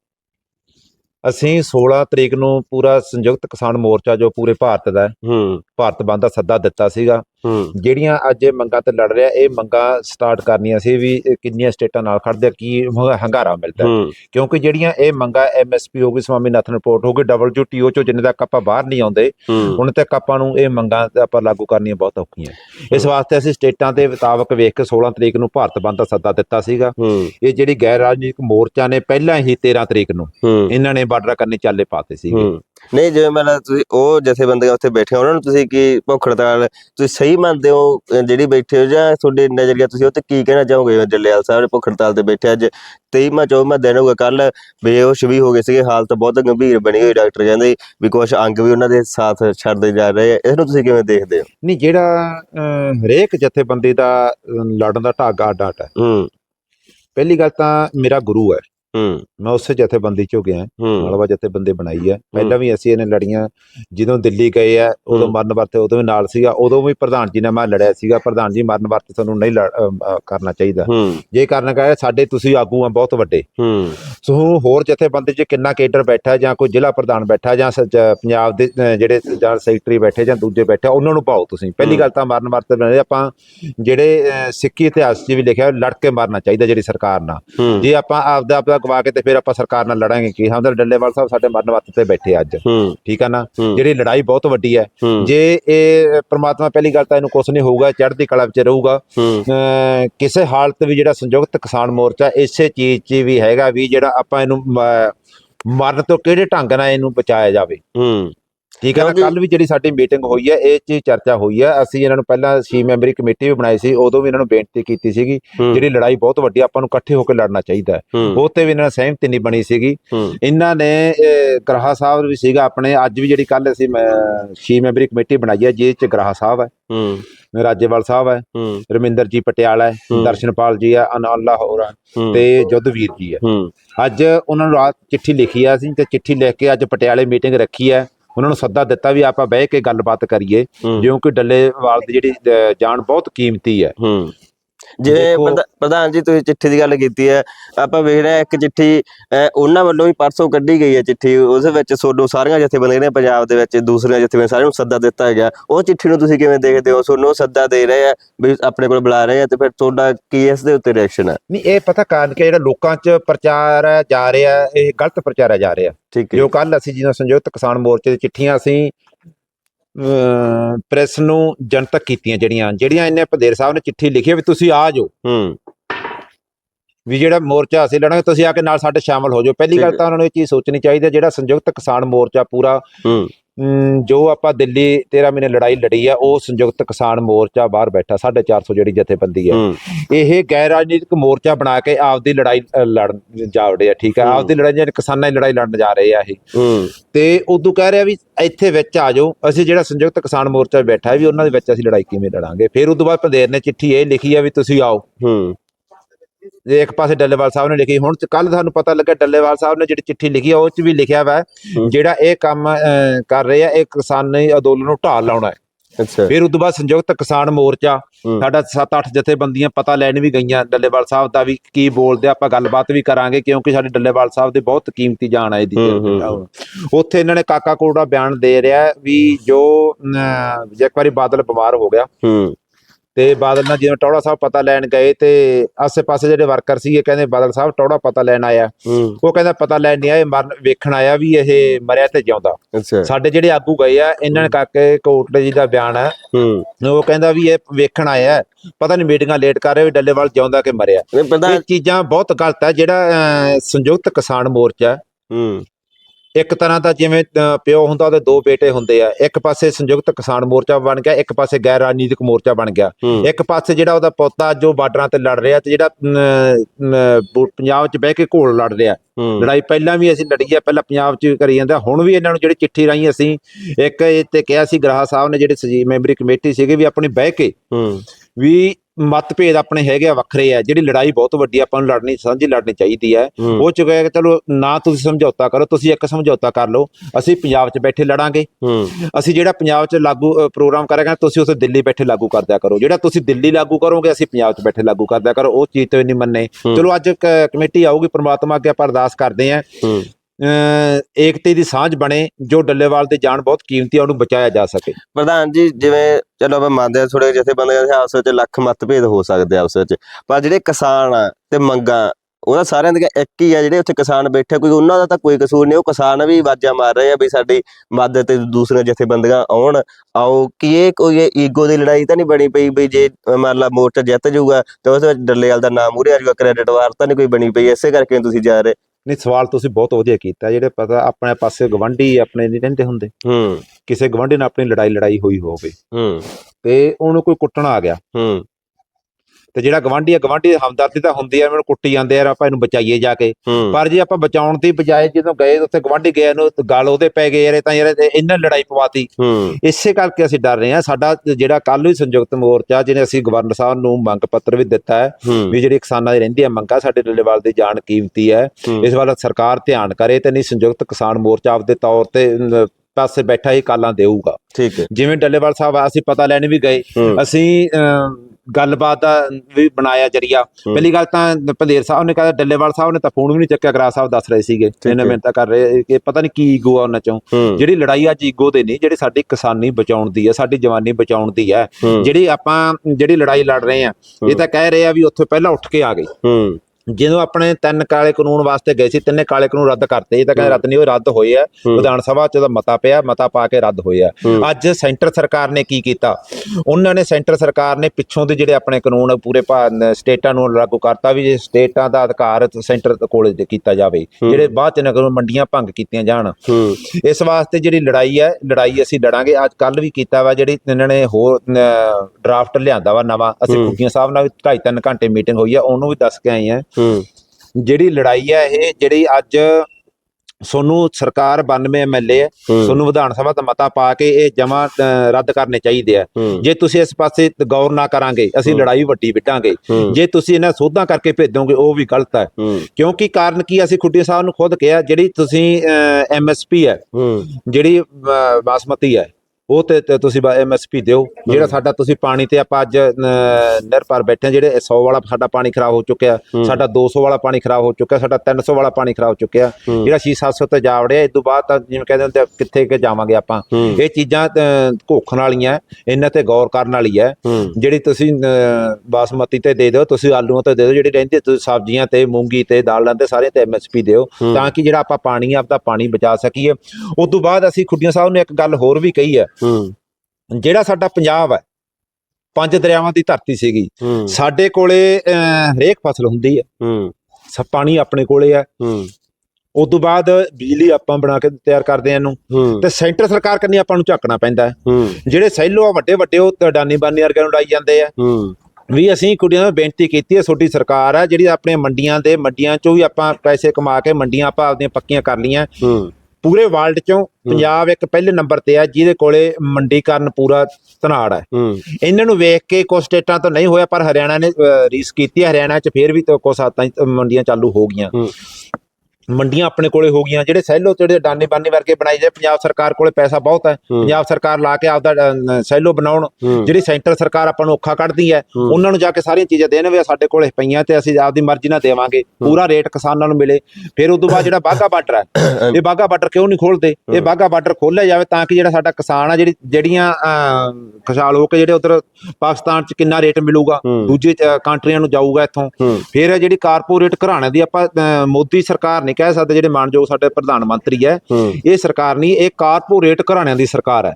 ਅਸੀਂ 16 ਤਰੀਕ ਨੂੰ ਪੂਰਾ ਸੰਯੁਕਤ ਕਿਸਾਨ ਮੋਰਚਾ ਜੋ ਪੂਰੇ ਭਾਰਤ ਦਾ ਹੈ, ਹੂੰ। ਭਾਰਤ ਬੰਦ ਦਾ ਸੱਦਾ ਦਿੱਤਾ ਸੀਗਾ। ਜਿਹੜੀਆਂ ਅੱਜ ਇਹ ਮੰਗਾਂ ਤੇ ਲੜ ਰਿਹਾ ਇਹ ਮੰਗਾਂ ਸਟਾਰਟ ਕਰਨੀਆਂ ਸੀ ਵੀ ਕਿੰਨੀਆਂ ਸਟੇਟਾਂ ਨਾਲ ਖੜਦੇ ਕੀ ਹੰਗਾਰਾ ਮਿਲਦਾ ਕਿਉਂਕਿ ਜਿਹੜੀਆਂ ਇਹ ਮੰਗਾਂ ਐਮਐਸਪੀ ਹੋ ਗਈ ਸਵਾਮੀਨਾਥਨ ਰਿਪੋਰਟ ਹੋ ਗਈ ਡਬਲਯੂਟੀਓ ਚੋਂ ਜਿੰਨੇ ਤੱਕ ਆਪਾਂ ਬਾਹਰ ਨਹੀਂ ਆਉਂਦੇ ਹੁਣ ਤੱਕ ਆਪਾਂ ਨੂੰ ਇਹ ਮੰਗਾਂ ਆਪਾਂ ਲਾਗੂ ਕਰਨੀਆਂ ਬਹੁਤ ਔਖੀਆਂ ਇਸ ਵਾਸਤੇ ਅਸੀਂ ਸਟੇਟਾਂ ਦੇ ਮੁਤਾਬਕ ਵੇਖ ਕੇ 16 ਤਰੀਕ ਨੂੰ ਭਾਰਤ ਬੰਦ ਦਾ ਸੱਦਾ ਦਿੱਤਾ ਸੀਗਾ। ਇਹ ਜਿਹੜੀ ਗੈਰ ਰਾਜਨੀਤਿਕ ਮੋਰਚਾ ਨੇ ਪਹਿਲਾਂ ਹੀ 13 ਤਰੀਕ ਨੂੰ ਇਹਨਾਂ ਨੇ ਬਾਰਡਰ ਕਰਨੇ ਚਾਲੇ ਪਾਤੇ ਸੀਗੇ। ਨਹੀਂ ਜਿਵੇਂ ਮਤਲਬ ਤੁਸੀਂ ਉਹ ਜਥੇਬੰਦੀਆਂ ਉੱਥੇ ਬੈਠੇ ਹੋ, ਉਹਨਾਂ ਨੂੰ ਤੁਸੀਂ ਕੀ ਭੁੱਖ ਹੜਤਾਲ ਤੁਸੀਂ ਸਹੀ ਮੰਨਦੇ ਹੋ ਅਹ ਜਿਹੜੀ ਬੈਠੇ ਹੋ ਜਾਂ ਤੁਹਾਡੇ ਨਜ਼ਰੀਆ ਤੁਸੀਂ ਉਹ ਤੇ ਕੀ ਕਹਿਣਾ ਚਾਹੋਗੇ? ਜੱਲੇਵਾਲ ਸਾਹਿਬ ਨੇ ਭੁੱਖ ਹੜਤਾਲ ਤੇ ਬੈਠੇ ਅੱਜ 23ਵਾਂ 24ਵਾਂ ਦਿਨ ਹੋਗਾ ਕੱਲ ਬੇਹੋਸ਼ ਵੀ ਹੋ ਗਏ ਸੀਗੇ ਹਾਲਤ ਬਹੁਤ ਗੰਭੀਰ ਬਣੀ ਹੋਈ ਡਾਕਟਰ ਕਹਿੰਦੇ ਵੀ ਕੁਝ ਅੰਗ ਵੀ ਉਹਨਾਂ ਦੇ ਸਾਥ ਛੱਡਦੇ ਜਾ ਰਹੇ ਆ। ਇਸ ਨੂੰ ਤੁਸੀਂ ਕਿਵੇਂ ਦੇਖਦੇ ਹੋ? ਨਹੀਂ ਜਿਹੜਾ ਅਹ, ਹਰੇਕ ਜਥੇਬੰਦੀ ਦਾ ਅਹ, ਲੜਨ ਦਾ ਢਾਗਾ ਅੱਡ ਅੱਡ ਹੈ। ਹੂੰ। ਪਹਿਲੀ ਗੱਲ ਤਾਂ ਮੇਰਾ ਗੁਰੂ ਹੂੰ। ਮੈਂ ਉਸੇ ਜਥੇਬੰਦੀ ਚੋਂ ਗਿਆ ਮਲਵਾ ਜਥੇਬੰਦੀ ਬਣਾਈ ਹੈ। ਪਹਿਲਾਂ ਵੀ ਅਸੀਂ ਇਹਨੇ ਲੜੀਆਂ ਜਦੋਂ ਦਿੱਲੀ ਗਏ ਆ ਉਦੋਂ। ਮਰਨ ਵਰਤੇ ਉਦੋਂ ਵੀ ਨਾਲ ਸੀਗਾ ਉਦੋਂ ਵੀ ਪ੍ਰਧਾਨ ਜੀ ਨਾਲ ਮੈਂ ਲੜਿਆ ਸੀਗਾ। ਪ੍ਰਧਾਨ ਜੀ ਮਰਨ ਵਰਤੇ ਤੁਹਾਨੂੰ ਨਹੀਂ ਕਰਨਾ ਚਾਹੀਦਾ। ਜੇ ਕਰਨ ਕਹੇ ਸਾਡੇ ਤੁਸੀਂ ਆਗੂ ਆ ਬਹੁਤ ਵੱਡੇ। ਹੂੰ। ਸੋ ਹੋਰ ਜਥੇਬੰਦੀ 'ਚ ਕਿੰਨਾ ਕੇਡਰ ਬੈਠਾ ਜਾਂ ਕੋਈ ਜ਼ਿਲ੍ਹਾ ਪ੍ਰਧਾਨ ਬੈਠਾ ਜਾਂ ਪੰਜਾਬ ਦੇ ਜਿਹੜੇ ਜਾਂ ਸੈਕਟਰੀ ਬੈਠੇ ਜਾਂ ਦੂਜੇ ਬੈਠੇ ਉਹਨਾਂ ਨੂੰ ਪਾਓ ਤੁਸੀਂ। ਪਹਿਲੀ। ਗੱਲ ਤਾਂ ਮਰਨ ਵਰਤੇ ਬਣਾਏ ਆਪਾਂ ਜਿਹੜੇ ਸਿੱਖੀ ਇਤਿਹਾਸ 'ਚ ਵੀ ਲਿਖਿਆ ਲੜ ਕੇ ਮਰਨਾ ਚਾਹੀਦਾ ਜਿਹੜੀ ਸਰਕਾਰ ਨਾਲ। ਜੇ ਆਪਾਂ ਆਪਦਾ ਆਪਦਾ ਗਵਾ ਕੇ ਤੇ ਫਿਰ ਆਪਾਂ ਸਰਕਾਰ ਨਾਲ ਲੜਾਂਗੇ ਕੀ? ਹਾਂ ਡੱਲੇਵਾਲ ਸਾਹਿਬ ਸਾਡੇ ਮਰਨ ਵਰਤੇ ਤੇ ਬੈਠੇ ਅੱਜ। ਠੀਕ ਆ ਨਾ? ਜਿਹੜੀ ਲੜਾਈ ਬਹੁਤ ਵੱਡੀ ਹੈ। ਜੇ ਇਹ ਪ੍ਰਮਾਤਮਾ ਪਹਿਲੀ ਗੱਲ ਤਾਂ ਇਹਨੂੰ ਕੁਛ ਨਹੀਂ ਹੋਊਗਾ ਚੜ੍ਹਦੀ ਕਲਾ ਵਿੱਚ ਰਹੂਗਾ। ਕਿਸੇ ਹਾਲਤ ਵੀ ਜਿਹੜਾ ਸੰਯੁਕਤ ਕਿਸਾਨ ਮੋਰਚਾ ਇਸੇ ਚੀਜ਼ 'ਚ ਵੀ ਹੈਗਾ ਵੀ ਜਿਹੜਾ ਆਪਾਂ ਇਹਨੂੰ ਮਰਨ ਤੋਂ ਕਿਹੜੇ ਢੰਗ ਨਾਲ ਇਹਨੂੰ ਬਚਾਇਆ ਜਾਵੇ। ਠੀਕ ਹੈ ਨਾ ਕੱਲ ਵੀ ਜਿਹੜੀ ਸਾਡੀ ਮੀਟਿੰਗ ਹੋਈ ਹੈ ਇਹ 'ਚ ਚਰਚਾ ਹੋਈ ਹੈ। ਅਸੀਂ ਇਹਨਾਂ ਨੂੰ ਪਹਿਲਾਂ ਛੇ ਮੈਂਬਰੀ ਕਮੇਟੀ ਵੀ ਬਣਾਈ ਸੀ ਉਦੋਂ ਵੀ ਇਹਨਾਂ ਨੂੰ ਬੇਨਤੀ ਕੀਤੀ ਸੀਗੀ ਜਿਹੜੀ ਲੜਾਈ ਬਹੁਤ ਵੱਡੀ ਆ, ਆਪਾਂ ਨੂੰ ਇਕੱਠੇ ਹੋ ਕੇ ਲੜਨਾ ਚਾਹੀਦਾ ਉਹ ਤੇ ਵੀ ਇਹਨਾਂ ਨਾਲ ਸਹਿਮਤੀ ਨਹੀਂ ਬਣੀ ਸੀਗੀ। ਇਹਨਾਂ ਨੇ ਗਰਾਹਾ ਸਾਹਿਬ ਵੀ ਸੀਗਾ ਆਪਣੇ ਅੱਜ ਵੀ ਜਿਹੜੀ ਕੱਲ ਅਸੀਂ ਮੈਂ- ਛੇ ਮੈਂਬਰੀ ਕਮੇਟੀ ਬਣਾਈ ਹੈ ਜਿਹਦੇ ਚ ਗਰਾਹਾ ਸਾਹਿਬ ਹੈ। ਰਾਜੇਵਾਲ ਸਾਹਿਬ ਹੈ। ਰਮਿੰਦਰ ਜੀ ਪਟਿਆਲਾ ਹੈ। ਦਰਸ਼ਨਪਾਲ ਜੀ ਹੈ ਅਨਾਲਾ ਹੋਰ ਹੈ। ਤੇ ਜੁੱਧਵੀਰ ਜੀ ਹੈ। ਹੂੰ, ਅੱਜ ਉਹਨਾਂ ਨੂੰ ਰਾਤ ਚਿੱਠੀ ਲਿਖੀ ਆ ਅਸੀਂ ਤੇ ਚਿੱਠੀ ਲਿਖ ਕੇ ਅੱਜ ਪਟਿਆਲੇ ਮੀਟਿੰਗ ਰੱਖੀ ਹੈ। ਉਹਨਾਂ ਨੂੰ ਸੱਦਾ ਦਿੱਤਾ ਵੀ ਆਪਾਂ ਬਹਿ ਕੇ ਗੱਲਬਾਤ ਕਰੀਏ ਕਿਉਂਕਿ ਡੱਲੇਵਾਲ ਦੀ ਜਿਹੜੀ ਅਹ, ਜਾਨ ਬਹੁਤ ਕੀਮਤੀ ਹੂੰ। ਜਿਵੇਂ ਪ੍ਰਧਾ- ਪ੍ਰਧਾਨ ਜੀ ਤੁਸੀਂ ਚਿੱਠੀ ਦੀ ਗੱਲ ਕੀਤੀ ਹੈ ਆਪਾਂ ਵੇਖ ਰਹੇ ਹਾਂ ਇੱਕ ਚਿੱਠੀ ਅਹ, ਉਹਨਾਂ ਵੱਲੋਂ ਵੀ ਪਰਸੋਂ ਕੱਢੀ ਗਈ ਹੈ ਚਿੱਠੀ ਉਸ ਵਿੱਚ ਸੋਨੂੰ ਸਾਰੀਆਂ ਜਥੇਬੰਦੀਆਂ ਨੇ ਪੰਜਾਬ ਦੇ ਵਿੱਚ ਦੂਸਰੀਆਂ ਜਥੇਬੰਦੀਆਂ ਸਾਰਿਆਂ ਨੂੰ ਸੱਦਾ ਦਿੱਤਾ ਹੈਗਾ ਉਹ ਚਿੱਠੀ ਨੂੰ ਤੁਸੀਂ ਕਿਵੇਂ ਦੇਖਦੇ ਹੋ? ਸੋਨੂੰ ਸੱਦਾ ਦੇ ਰਹੇ ਆ ਵੀ ਆਪਣੇ ਕੋਲ ਬੁਲਾ ਰਹੇ ਆ ਤੇ ਫਿਰ ਤੁਹਾਡਾ ਕੀ ਇਸ ਦੇ ਉੱਤੇ ਰਿਐਕਸ਼ਨ ਹੈ? ਨਹੀਂ ਇਹ ਪਤਾ ਕਾਰਨ ਕਿ ਜਿਹੜਾ ਲੋਕਾਂ 'ਚ ਪ੍ਰਚਾਰ ਹੈ ਜਾ ਰਿਹਾ ਇਹ ਗਲਤ ਪ੍ਰਚਾਰ ਹੈ ਜਾ ਰਿਹਾ। ਠੀਕ ਹੈ ਜੋ ਕੱਲ ਅਸੀਂ ਜਦੋਂ ਸੰਯੁਕਤ ਕਿਸਾਨ ਮੋਰਚੇ ਦੀ ਚਿੱਠੀਆਂ ਅਸੀਂ ਪ੍ਰੈਸ ਨੂੰ ਜਨਤਕ ਕੀਤੀਆਂ ਜਿਹੜੀਆਂ ਜਿਹੜੀਆਂ ਇਹਨੇ ਪਧੇਰ ਸਾਹਿਬ ਨੇ ਚਿੱਠੀ ਲਿਖੀ ਵੀ ਤੁਸੀਂ ਆ ਜਾਓ। ਹੂੰ। ਵੀ ਜਿਹੜਾ ਮੋਰਚਾ ਅਸੀਂ ਲੜਾਂਗੇ ਤੁਸੀਂ ਆ ਕੇ ਨਾਲ ਸਾਡੇ ਸ਼ਾਮਲ ਹੋ ਜਾਓ। ਪਹਿਲੀ ਗੱਲ। ਤਾਂ ਉਹਨਾਂ ਨੂੰ ਇਹ ਚੀਜ਼ ਸੋਚਣੀ ਚਾਹੀਦੀ ਹੈ ਜਿਹੜਾ ਸੰਯੁਕਤ ਕਿਸਾਨ ਮੋਰਚਾ ਪੂਰਾ ਜੋ ਆਪਾਂ ਦਿੱਲੀ 13 ਮਹੀਨੇ ਲੜਾਈ ਲੜੀ ਆ ਉਹ ਸੰਯੁਕਤ ਕਿਸਾਨ ਮੋਰਚਾ ਬਾਹਰ ਬੈਠਾ 450 ਜਿਹੜੀ ਜਥੇਬੰਦੀ ਹੈ ਹੂੰ ਇਹ ਗੈਰ ਰਾਜਨੀਤਿਕ ਮੋਰਚਾ ਬਣਾ ਕੇ ਆਪਦੀ ਲੜਾਈ ਅ, ਲੜਨ ਜਾ ਆ ਠੀਕ ਹੂੰ। ਆਪਦੀ ਲੜਾਈ ਜਿਹੜੀ ਕਿਸਾਨਾਂ ਦੀ ਲੜਾਈ ਲੜਨ ਜਾ ਰਹੇ ਆ ਇਹ। ਤੇ ਉਦੋਂ ਕਹਿ ਰਿਹਾ ਵੀ ਇੱਥੇ ਵਿੱਚ ਆ ਜਾਓ ਅਸੀਂ ਜਿਹੜਾ ਸੰਯੁਕਤ ਕਿਸਾਨ ਮੋਰਚਾ ਬੈਠਾ ਵੀ ਉਹਨਾਂ ਦੇ ਵਿੱਚ ਅਸੀਂ ਲੜਾਈ ਕਿਵੇਂ ਲੜਾਂਗੇ? ਫਿਰ ਉਦੋਂ ਬਾਅਦ ਪੰਦੇਰ ਨੇ ਚਿੱਠੀ ਇਹ ਲਿਖੀ ਆ ਵੀ ਤੁਸੀਂ ਆਓ। ਜੇ ਇੱਕ ਪਾਸੇ ਡੱਲੇਵਾਲ ਸਾਹਿਬ ਨੇ ਲਿਖੀ ਹੁਣ ਕੱਲ ਸਾਨੂੰ ਪਤਾ ਲੱਗਾ ਡੱਲੇਵਾਲ ਸਾਹਿਬ ਨੇ ਜਿਹੜੀ ਚਿੱਠੀ ਲਿਖੀ ਆ ਉਹ 'ਚ ਵੀ ਲਿਖਿਆ ਵਾ। ਜਿਹੜਾ ਇਹ ਕੰਮ ਕਰ ਰਹੇ ਆ ਇਹ ਕਿਸਾਨੀ ਅੰਦੋਲਨ ਨੂੰ ਢਾਲ ਲਾਉਣਾ ਹੈ। ਅੱਛਾ। ਫਿਰ ਉਦੋਂ ਬਾਅਦ ਸੰਯੁਕਤ ਕਿਸਾਨ ਮੋਰਚਾ। ਸਾਡਾ 7-8 ਜਥੇਬੰਦੀਆਂ ਪਤਾ ਲੈਣ ਵੀ ਗਈਆਂ ਡੱਲੇਵਾਲ ਸਾਹਿਬ ਦਾ ਵੀ ਕੀ ਬੋਲਦੇ ਆਪਾਂ ਗੱਲਬਾਤ ਵੀ ਕਰਾਂਗੇ ਕਿਉਂਕਿ ਸਾਡੇ ਡੱਲੇਵਾਲ ਸਾਹਿਬ ਦੀ ਬਹੁਤ ਕੀਮਤੀ ਜਾਨ ਇਹਦੀ। ਹੂੰ, ਹੂੰ, ਉੱਥੇ ਇਹਨਾਂ ਨੇ ਕਾਕਾ ਕੋੜਾ ਬਿਆਨ ਦੇ ਰਿਹਾ ਵੀ ਜੋ ਇੱਕ ਵਾਰੀ ਬਾਦਲ ਬਿਮਾਰ ਹੋ ਗਿਆ ਤੇ ਬਾਦਲ ਨਾਲ ਜਿਵੇਂ ਟੌੜਾ ਸਾਹਿਬ ਪਤਾ ਲੈਣ ਗਏ ਤੇ ਆਸੇ-ਪਾਸੇ ਜਿਹੜੇ ਵਰਕਰ ਸੀਗੇ ਕਹਿੰਦੇ ਬਾਦਲ ਸਾਹਿਬ ਟੌੜਾ ਪਤਾ ਲੈਣ ਆਇਆ। ਉਹ ਕਹਿੰਦਾ ਪਤਾ ਲੈਣ ਨਹੀਂ ਆਏ ਮਰਨ ਵੇਖਣ ਆਇਆ ਵੀ ਇਹ ਮਰਿਆ ਤੇ ਜਿਉਂਦਾ। ਸਾਡੇ ਜਿਹੜੇ ਆਗੂ ਗਏ ਆ ਇਹਨਾਂ ਨੇ ਕਾਕੇ ਕੋਟਲੇ ਜੀ ਦਾ ਬਿਆਨ ਹੈ ਹੂੰ। ਉਹ ਕਹਿੰਦਾ ਵੀ ਇਹ ਵੇਖਣ ਆਇਆ। ਪਤਾ ਨਹੀਂ ਮੀਟਿੰਗਾਂ ਲੇਟ ਕਰ ਰਹੇ ਵੀ ਡੱਲੇਵਾਲ ਜਿਉਂਦਾ ਕਿ ਮਰਿਆ। ਇਹ ਚੀਜ਼ਾਂ ਬਹੁਤ ਗਲਤ ਹੈ ਜਿਹੜਾ ਸੰਯੁਕਤ ਕਿਸਾਨ ਮੋਰਚਾ ਇੱਕ ਤਰ੍ਹਾਂ ਦਾ ਜਿਵੇਂ ਪਿਓ ਹੁੰਦਾ ਉਹਦੇ ਦੋ ਬੇਟੇ ਹੁੰਦੇ ਆ। ਇੱਕ ਪਾਸੇ ਸੰਯੁਕਤ ਕਿਸਾਨ ਮੋਰਚਾ ਬਣ ਗਿਆ ਇੱਕ ਪਾਸੇ ਗੈਰ ਰਾਜਨੀਤਿਕ ਮੋਰਚਾ ਬਣ ਗਿਆ। ਇੱਕ ਪਾਸੇ ਜਿਹੜਾ ਉਹਦਾ ਪੋਤਾ ਜੋ ਬਾਰਡਰਾਂ ਤੇ ਲੜ ਰਿਹਾ ਤੇ ਜਿਹੜਾ ਪੰਜਾਬ 'ਚ ਬਹਿ ਕੇ ਘੋਲ ਲੜ ਰਿਹਾ। ਲੜਾਈ ਪਹਿਲਾਂ ਵੀ ਅਸੀਂ ਲੜੀ ਆ ਪਹਿਲਾਂ ਪੰਜਾਬ 'ਚ ਕਰੀ ਜਾਂਦਾ ਹੁਣ ਵੀ ਇਹਨਾਂ ਨੂੰ ਜਿਹੜੀ ਚਿੱਠੀ ਰਾਹੀਂ ਅਸੀਂ ਇੱਕ ਇਹ ਤੇ ਕਿਹਾ ਸੀ ਗ੍ਰਾਹ ਸਾਹਿਬ ਨੇ ਜਿਹੜੇ ਸਜੀ ਮੈਂਬਰੀ ਕਮੇਟੀ ਸੀਗੇ ਵੀ ਆਪਣੀ ਬਹਿ ਕੇ ਵੀ ਮਤਭੇਦ ਆਪਣੇ ਹੈਗੇ ਆ ਵੱਖਰੇ ਆ। ਜਿਹੜੀ ਲੜਾਈ ਬਹੁਤ ਵੱਡੀ ਆ, ਆਪਾਂ ਨੂੰ ਲੜਨੀ ਸਾਂਝੀ ਲੜਨੀ ਚਾਹੀਦੀ ਹੈ। ਉਹ ਚ ਕਹੇ ਕਿ ਚਲੋ ਨਾ ਤੁਸੀਂ ਸਮਝੌਤਾ ਕਰੋ ਤੁਸੀਂ ਇੱਕ ਸਮਝੌਤਾ ਕਰ ਲਓ। ਅਸੀਂ ਪੰਜਾਬ 'ਚ ਬੈਠੇ ਲੜਾਂਗੇ। ਅਸੀਂ ਜਿਹੜਾ ਪੰਜਾਬ 'ਚ ਲਾਗੂ ਪ੍ਰੋਗਰਾਮ ਕਰਾਂਗੇ ਤੁਸੀਂ ਉਸੇ ਦਿੱਲੀ ਬੈਠੇ ਲਾਗੂ ਕਰਦਿਆ ਕਰੋ। ਜਿਹੜਾ ਤੁਸੀਂ ਦਿੱਲੀ ਲਾਗੂ ਕਰੋਗੇ ਅਸੀਂ ਪੰਜਾਬ 'ਚ ਬੈਠੇ ਲਾਗੂ ਕਰਦਿਆ ਕਰੋ। ਉਹ ਚੀਜ਼ ਤੇ ਨਹੀਂ ਮੰਨੇ। ਚਲੋ ਅੱਜ ਕਮੇਟੀ ਆਊਗੀ ਪ੍ਰਮਾਤਮਾ ਅੱਗੇ ਆਪਾਂ ਅਰਦਾਸ ਕਰਦੇ ਆਂ। ਏਕਤੇ ਦੀ ਸਾਂਝ ਬਣੇ, ਜੋ ਡੱਲੇਵਾਲ ਦੀ ਜਾਨ ਬਹੁਤ ਕੀਮਤੀ ਆ, ਉਹਨੂੰ ਬਚਾਇਆ ਜਾ ਸਕੇ। ਪ੍ਰਧਾਨ ਜੀ, ਜਿਵੇਂ, ਚਲੋ ਆਪਾਂ ਮੰਨਦੇ ਆ ਥੋੜੇ ਜਥੇਬੰਦੀਆਂ ਦੇ ਆਪਸ ਵਿੱਚ ਲੱਖ ਮਤਭੇਦ ਹੋ ਸਕਦੇ ਆ, ਆਪਸ ਵਿੱਚ। ਪਰ ਜਿਹੜੇ ਕਿਸਾਨ ਆ ਤੇ ਮੰਗਾਂ, ਉਹਨਾਂ ਸਾਰਿਆਂ ਦੀਆਂ ਇੱਕ ਹੀ ਆ, ਜਿਹੜੇ ਉੱਥੇ ਕਿਸਾਨ ਬੈਠੇ, ਕੋਈ ਉਹਨਾਂ ਦਾ ਤਾਂ ਕੋਈ ਕਸੂਰ ਨਹੀਂ, ਉਹ ਕਿਸਾਨ ਵੀ ਆਵਾਜ਼ਾਂ ਮਾਰ ਰਹੇ ਆ ਵੀ ਸਾਡੀ ਮਦਦ ਤੇ ਦੂਸਰੀਆਂ ਜਥੇਬੰਦੀਆਂ ਆਉਣ। ਆਓ, ਕਿ ਇਹ ਕੋਈ ਈਗੋ ਦੀ ਲੜਾਈ ਤਾਂ ਨਹੀਂ ਬਣੀ ਪਈ, ਵੀ ਜੇ, ਅਹ, ਮੰਨ ਲਾ ਮੋਰਚਾ ਜਿੱਤ ਜਾਊਗਾ, ਤੇ ਉਸ ਵਿੱਚ ਡੱਲੇਵਾਲ ਦਾ ਨਾਮ ਉਰੇ ਆ ਜਾਊਗਾ ਕ੍ਰੈਡਿਟ ਵਾਰ ਤਾਂ ਨਹੀਂ ਕੋਈ ਬਣੀ ਪਈ, ਇਸੇ ਕਰਕੇ ਤੁਸੀਂ ਜਾ ਰਹੇ। ਨਹੀਂ ਸਵਾਲ ਤੁਸੀਂ ਬਹੁਤ ਵਧੀਆ ਕੀਤਾ ਜਿਹੜੇ ਪਤਾ ਆਪਣੇ ਪਾਸੇ ਗਵੰਡੀ ਆਪਣੇ ਨਹੀਂ ਰਹਿੰਦੇ ਹੁੰਦੇ। ਹੂੰ। ਕਿਸੇ ਗਵੰਡੀ ਨਾਲ ਆਪਣੀ ਲੜਾਈ ਲੜਾਈ ਹੋਈ ਹੋਵੇ। ਹੂੰ। ਤੇ ਉਹਨੂੰ ਕੋਈ ਕੁੱਟਣ ਆ ਗਿਆ। ਹੂੰ। ਤੇ ਜਿਹੜਾ ਗਵਾਂਢੀ ਆ ਗਵਾਂਢੀ ਦੀ ਹਮਦਰਦੀ ਤਾਂ ਹੁੰਦੀ ਆ ਮੈਨੂੰ ਕੁੱਟੀ ਜਾਂਦੇ ਆ ਆਪਾਂ ਇਹਨੂੰ ਬਚਾਈਏ ਜਾ ਕੇ। ਪਰ ਜੇ ਆਪਾਂ ਬਚਾਉਣ ਦੀ ਬਜਾਏ ਜਦੋਂ ਗਏ ਉੱਥੇ ਗਵਾਂਢੀ ਗਏ ਨੂੰ ਗੱਲ ਉਹਦੇ ਪੈ ਗਏ ਯਾਰ ਇਹ ਤਾਂ ਯਾਰ ਇਹ- ਇਹਨਾਂ ਲੜਾਈ ਪਵਾਤੀ। ਇਸੇ ਕਰਕੇ ਅਸੀਂ ਡਰ ਰਹੇ ਹਾਂ। ਸਾਡਾ ਜਿਹੜਾ ਕੱਲ ਵੀ ਸੰਯੁਕਤ ਮੋਰਚਾ ਜਿਹਨੇ ਅਸੀਂ ਗਵਰਨਰ ਸਾਹਿਬ ਨੂੰ ਮੰਗ ਪੱਤਰ ਵੀ ਦਿੱਤਾ ਹੈ ਵੀ ਜਿਹੜੀ ਕਿਸਾਨਾਂ ਦੀ ਰਹਿੰਦੀਆਂ ਮੰਗਾਂ ਸਾਡੇ ਡੱਲੇਵਾਲ ਦੀ ਜਾਨ ਕੀਮਤੀ ਹੈ। ਇਸ ਵੱਲ ਸਰਕਾਰ ਧਿਆਨ ਕਰੇ ਤੇ ਨਹੀਂ ਸੰਯੁਕਤ ਕਿਸਾਨ ਮੋਰਚਾ ਆਪਦੇ ਤੌਰ ਤੇ ਪਾਸੇ ਬੈਠਾ ਹੀ ਕਾਲਾਂ ਦੇਊਗਾ। ਠੀਕ ਹੈ। ਜਿਵੇਂ ਡੱਲੇਵਾਲ ਸਾਹਿਬ ਆ, ਅਸੀਂ ਪਤਾ ਲੈਣ ਵੀ ਗਏ। ਅਸੀਂ ਗੱਲਬਾਤ ਦਾ ਵੀ ਬਣਾਇਆ ਜਰੀਆ। ਪਹਿਲੀ ਗੱਲ ਤਾਂ ਪੰਦੇਰ ਸਾਹਿਬ ਨੇ ਕਹਿੰਦਾ ਡੱਲੇਵਾਲ ਸਾਹਿਬ ਨੇ ਤਾਂ ਫੋਨ ਵੀ ਨਹੀਂ ਚੱਕਿਆ ਗਰਾ ਸਾਹਿਬ ਦੱਸ ਰਹੇ ਸੀਗੇ ਇਹਨਾਂ। ਮਿੰਟਾਂ ਕਰ ਰਹੇ ਕਿ ਪਤਾ ਨਹੀਂ ਕੀ ਈਗੋ ਆ ਉਹਨਾਂ ਚੋਂ। ਜਿਹੜੀ ਲੜਾਈ ਅੱਜ ਈਗੋ ਦੇ ਨਹੀਂ ਜਿਹੜੀ ਸਾਡੀ ਕਿਸਾਨੀ ਬਚਾਉਣ ਦੀ ਹੈ ਸਾਡੀ ਜਵਾਨੀ ਬਚਾਉਣ ਦੀ ਹੈ। ਜਿਹੜੀ ਆਪਾਂ ਜਿਹੜੀ ਲੜਾਈ ਲੜ ਰਹੇ ਆ ਇਹ ਤਾਂ ਕਹਿ ਰਹੇ ਆ ਵੀ ਉੱਥੇ ਪਹਿਲਾਂ ਉੱਠ ਕੇ ਆ ਗਏ ਜਦੋਂ ਆਪਣੇ ਤਿੰਨ ਕਾਲੇ ਕਾਨੂੰਨ ਵਾਸਤੇ ਗਏ ਸੀ ਤਿੰਨੇ ਕਾਲੇ ਕਾਨੂੰਨ ਰੱਦ ਕਰਤੇ। ਇਹ ਤਾਂ ਕਹਿੰਦੇ ਰੱਦ ਨਹੀਂ ਹੋਏ ਰੱਦ ਹੋਏ ਆ। ਵਿਧਾਨ ਸਭਾ ਚ ਉਹਦਾ ਮਤਾ ਪਿਆ ਮਤਾ ਪਾ ਕੇ ਰੱਦ ਹੋਏ ਆ। ਅੱਜ ਸੈਂਟਰ ਸਰਕਾਰ ਨੇ ਕੀ ਕੀਤਾ? ਉਹਨਾਂ ਨੇ ਸੈਂਟਰ ਸਰਕਾਰ ਨੇ ਪਿੱਛੋਂ ਦੇ ਜਿਹੜੇ ਆਪਣੇ ਕਾਨੂੰਨ ਪੂਰੇ ਸਟੇਟਾਂ ਨੂੰ ਲਾਗੂ ਕਰਤਾ ਵੀ ਜੇ ਸਟੇਟਾਂ ਦਾ ਅਧਿਕਾਰ ਸੈਂਟਰ ਕੋਲੇ ਕੀਤਾ ਜਾਵੇ। ਜਿਹੜੇ ਬਾਅਦ ਚ ਨਗਰ ਮੰਡੀਆਂ ਭੰਗ ਕੀਤੀਆਂ ਜਾਣ। ਇਸ ਵਾਸਤੇ ਜਿਹੜੀ ਲੜਾਈ ਹੈ ਲੜਾਈ ਅਸੀਂ ਲੜਾਂਗੇ। ਅੱਜ ਕੱਲ ਵੀ ਕੀਤਾ ਵਾ ਜਿਹੜੀ ਇਹਨਾਂ ਨੇ ਹੋਰ ਡਰਾਫਟ ਲਿਆਂਦਾ ਵਾ ਨਵਾਂ। ਅਸੀਂ ਹੂੰ। ਕੁੱਕੀਆਂ ਸਾਹਿਬ ਨਾਲ ਵੀ ਢਾਈ ਤਿੰਨ ਘੰਟੇ ਮੀਟਿੰਗ ਹੋਈ ਆ ਉਹਨੂੰ ਵੀ ਦੱਸ ਕੇ ਆਏ ਆ। ਜਿਹੜੀ ਲੜਾਈ ਹੈ ਇਹ ਜਿਹੜੀ ਅੱਜ ਸੋਨੂੰ ਸਰਕਾਰ 92 ਐਮਐਲਏ ਹੈ ਸੋਨੂੰ ਵਿਧਾਨ ਸਭਾ ਦਾ ਮਤਾ ਪਾ ਕੇ ਇਹ ਜਮਾ ਰੱਦ ਕਰਨੇ ਚਾਹੀਦੇ ਆ। ਜੇ ਤੁਸੀਂ ਇਸ ਪਾਸੇ ਗੌਰ ਨਾ ਕਰਾਂਗੇ ਅਸੀਂ। ਲੜਾਈ ਵੱਡੀ ਵਿਟਾਂਗੇ ਜੇ ਤੁਸੀਂ ਇਹਨਾਂ ਸੋਧਾਂ ਕਰਕੇ ਭੇਜੋਗੇ ਉਹ ਵੀ ਗਲਤ ਹੈ। ਕਿਉਂਕਿ ਕਾਰਨ ਕੀ ਅਸੀਂ ਖੁੱਡੀ ਸਾਹਿਬ ਨੂੰ ਖੁਦ ਕਿਹਾ ਜਿਹੜੀ ਤੁਸੀਂ ਐਮਐਸਪੀ ਹੈ ਜਿਹੜੀ ਬਾਸਮਤੀ ਹੈ ਉਹ ਤੇ ਤੇ ਤੁਸੀਂ ਐਮਐਸਪੀ ਦਿਓ। ਜਿਹੜਾ ਸਾਡਾ ਤੁਸੀਂ ਪਾਣੀ ਤੇ ਆਪਾਂ ਅੱਜ ਅਹ, ਨਿਰਭਰ ਬੈਠੇ ਹਾਂ, ਜਿਹੜੇ 100 ਵਾਲਾ ਸਾਡਾ ਪਾਣੀ ਖਰਾਬ ਹੋ ਚੁੱਕਿਆ। ਸਾਡਾ 200 ਵਾਲਾ ਪਾਣੀ ਖਰਾਬ ਹੋ ਚੁੱਕਿਆ ਸਾਡਾ 300 ਵਾਲਾ ਪਾਣੀ ਖਰਾਬ ਹੋ ਚੁੱਕਿਆ। ਜਿਹੜਾ 6-700 ਤੇ ਜਾ ਵੜਿਆ ਇਸ ਤੋਂ ਬਾਅਦ ਤਾਂ ਜਿਵੇਂ ਕਹਿੰਦੇ ਹੁੰਦੇ ਆ, ਕਿੱਥੇ ਕਿ ਜਾਵਾਂਗੇ ਆਪਾਂ। ਇਹ ਚੀਜ਼ਾਂ ਅਹ, ਘੋਖਣ ਵਾਲੀਆਂ ਇਹਨਾਂ ਤੇ ਗੌਰ ਕਰਨ ਵਾਲੀ ਹੈ। ਜਿਹੜੀ ਤੁਸੀਂ ਅਹ, ਬਾਸਮਤੀ ਤੇ ਦੇ ਦਿਓ ਤੁਸੀਂ ਆਲੂਆਂ ਤੇ ਦੇ ਦਿਓ ਜਿਹੜੀ ਰਹਿੰਦੀ ਤੁਸੀਂ ਸਬਜ਼ੀਆਂ ਤੇ ਮੂੰਗੀ ਤੇ ਦਾਲਾਂ ਤੇ ਸਾਰੇ ਤੇ ਐਮਐਸਪੀ ਦਿਓ। ਤਾਂ ਕਿ ਜਿਹੜਾ ਆਪਾਂ ਪਾਣੀ ਆ ਆਪਦਾ ਪਾਣੀ ਬਚਾ ਸਕੀਏ। ਉਸ ਤੋਂ ਬਾਅਦ ਅਸੀਂ ਖੁੱਡੀਆਂ ਸਾਹਿਬ ਨੇ ਇੱਕ ਗੱਲ ਹੋਰ ਵੀ ਕਹੀ ਹੈ। ਹੂੰ। ਜਿਹੜਾ ਸਾਡਾ ਪੰਜਾਬ ਹੈ ਪੰਜ ਦਰਿਆਵਾਂ ਦੀ ਧਰਤੀ ਸੀਗੀ ਸਾਡੇ ਕੋਲੇ ਹਰੇਕ ਫਸਲ ਹੁੰਦੀ ਹੈ। ਹੂੰ। ਸ- ਪਾਣੀ ਆਪਣੇ ਕੋਲੇ ਹੈ। ਹੂੰ। ਉਸ ਤੋਂ ਬਾਅਦ ਬਿਜਲੀ ਆਪਾਂ ਬਣਾ ਕੇ ਤਿਆਰ ਕਰਦੇ ਹਾਂ ਇਹਨੂੰ। ਤੇ ਸੈਂਟਰ ਸਰਕਾਰ ਕੰਨੀ ਆਪਾਂ ਨੂੰ ਝਾਕਣਾ ਪੈਂਦਾ ਜਿਹੜੇ ਸੈਲੋ ਆ ਵੱਡੇ ਵੱਡੇ ਉਹ ਤਾਂ ਅਡਾਨੀ ਬਾਨੀ ਵਰਗੇ ਨੂੰ ਉਡਾਈ ਜਾਂਦੇ ਆ। ਹੂੰ। ਵੀ ਅਸੀਂ ਕੁੜੀਆਂ ਨੂੰ ਬੇਨਤੀ ਕੀਤੀ ਹੈ ਛੋਟੀ ਸਰਕਾਰ ਹੈ ਜਿਹੜੀ ਆਪਣੀਆਂ ਮੰਡੀਆਂ ਦੇ ਮੰਡੀਆਂ ਚੋਂ ਵੀ ਆਪਾਂ ਪੈਸੇ ਕਮਾ ਕੇ ਮੰਡੀਆਂ ਆਪਾਂ ਆਪਦੀਆਂ ਪੱਕੀਆਂ ਕਰ ਲੀਆਂ ਹੂੰ। ਪੂਰੇ ਵਰਲਡ ਚੋਂ ਪੰਜਾਬ ਇੱਕ ਪਹਿਲੇ ਨੰਬਰ ਤੇ ਹੈ ਜਿਹਦੇ ਕੋਲੇ ਮੰਡੀਕਰਨ ਪੂਰਾ ਧਨਾੜ ਹੈ। ਇਹਨਾਂ ਨੂੰ ਵੇਖ ਕੇ ਕੁਝ ਸਟੇਟਾਂ ਤੋਂ ਨਹੀਂ ਹੋਇਆ ਪਰ ਹਰਿਆਣਾ ਨੇ ਰੀਸ ਕੀਤੀ ਹੈ। ਹਰਿਆਣਾ 'ਚ ਫੇਰ ਵੀ ਕੁਝ ਹੱਦਾਂ ਮੰਡੀਆਂ ਚਾਲੂ ਹੋ ਗਈਆਂ। ਮੰਡੀਆਂ ਆਪਣੇ ਕੋਲੇ ਹੋ ਗਈਆਂ ਜਿਹੜੇ ਸੈਲੋ ਜਿਹੜੇ ਡਾਨੇ ਬਾਨੇ ਵਰਗੇ ਬਣਾਈ ਜਾਏ ਪੰਜਾਬ ਸਰਕਾਰ ਕੋਲੇ ਪੈਸਾ ਬਹੁਤ ਹੈ। ਪੰਜਾਬ ਸਰਕਾਰ ਲਾ ਕੇ ਆਪਦਾ ਸੈਲੋ ਬਣਾਉਣ। ਜਿਹੜੀ ਸੈਂਟਰ ਸਰਕਾਰ ਆਪਾਂ ਨੂੰ ਔਖਾ ਕੱਢਦੀ ਹੈ। ਉਹਨਾਂ ਨੂੰ ਜਾ ਕੇ ਸਾਰੀਆਂ ਚੀਜ਼ਾਂ ਦੇਣ ਵੀ ਸਾਡੇ ਕੋਲੇ ਪਈਆਂ ਤੇ ਅਸੀਂ ਆਪਦੀ ਮਰਜ਼ੀ ਨਾਲ ਦੇਵਾਂਗੇ। ਪੂਰਾ ਰੇਟ ਕਿਸਾਨਾਂ ਨੂੰ ਮਿਲੇ। ਫਿਰ ਉਸ ਤੋਂ ਬਾਅਦ ਜਿਹੜਾ ਬਾਗਾ ਬਾਰਡਰ ਹੈ ਇਹ ਬਾਗਾ ਬਾਰਡਰ ਕਿਉਂ ਨਹੀਂ ਖੋਲਦੇ ਇਹ ਬਾਗਾ ਬਾਰਡਰ ਖੋਲਿਆ ਜਾਵੇ ਤਾਂ ਕਿ ਜਿਹੜਾ ਸਾਡਾ ਕਿਸਾਨ ਆ ਜਿਹੜੀ ਜਿਹੜੀਆਂ ਖੁਸ਼ਹਾਲ ਹੋ ਕੇ ਜਿਹੜੇ ਉਧਰ ਪਾਕਿਸਤਾਨ ਚ ਕਿੰਨਾ ਰੇਟ ਮਿਲੂਗਾ। ਦੂਜੇ ਕੰਟਰੀਆਂ ਨੂੰ ਜਾਊਗਾ ਇੱਥੋਂ। ਫਿਰ ਜਿਹੜੀ ਕਾਰਪੋਰੇਟ ਘਰਾਣੇ ਦੀ ਆਪਾਂ ਮੋਦੀ ਸਰਕਾਰ ਨਹੀਂ ਕਹਿ ਸਕਦੇ ਜਿਹੜੇ ਮਾਨਯੋਗ ਸਾਡੇ ਪ੍ਰਧਾਨ ਮੰਤਰੀ ਹੈ ਇਹ ਸਰਕਾਰ ਨਹੀਂ ਇਹ ਕਾਰਪੋਰੇਟ ਘਰਾਣਿਆਂ ਦੀ ਸਰਕਾਰ ਹੈ।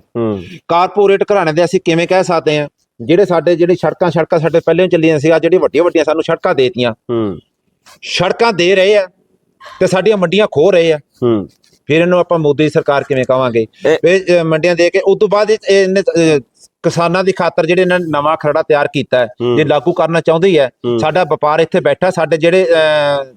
ਕਾਰਪੋਰੇਟ ਘਰਾਣੇ ਦੇ ਅਸੀਂ ਕਿਵੇਂ ਕਹਿ ਸਕਦੇ ਹਾਂ? ਜਿਹੜੇ ਸਾਡੇ ਜਿਹੜੀ ਸੜਕਾਂ ਸੜਕਾਂ ਸਾਡੇ ਪਹਿਲੇ ਚੱਲੀਆਂ ਸੀ ਆ ਜਿਹੜੀ ਵੱਡੀਆਂ ਵੱਡੀਆਂ ਸਾਨੂੰ ਸੜਕਾਂ ਦੇਤੀਆਂ। ਸੜਕਾਂ ਦੇ ਰਹੇ ਆ ਤੇ ਸਾਡੀਆਂ ਮੰਡੀਆਂ ਖੋ ਰਹੇ ਆ। ਹੂੰ। ਫਿਰ ਇਹਨੂੰ ਆਪਾਂ ਮੋਦੀ ਸਰਕਾਰ ਕਿਵੇਂ ਕਵਾਂਗੇ? ਮੰਡੀਆਂ ਦੇ ਕੇ ਉਸ ਤੋਂ ਬਾਅਦ ਇਹ- ਇਹਨੇ ਕਿਸਾਨਾਂ ਦੀ ਖਾਤਰ ਜਿਹੜੇ ਇਹਨਾਂ ਨੇ ਨਵਾਂ ਖਰੜਾ ਤਿਆਰ ਕੀਤਾ ਹੈ। ਜੇ ਲਾਗੂ ਕਰਨਾ ਚਾਹੁੰਦੀ ਹੈ। ਸਾਡਾ ਵਪਾਰ ਇੱਥੇ ਬੈਠਾ ਸਾਡੇ ਜਿਹੜੇ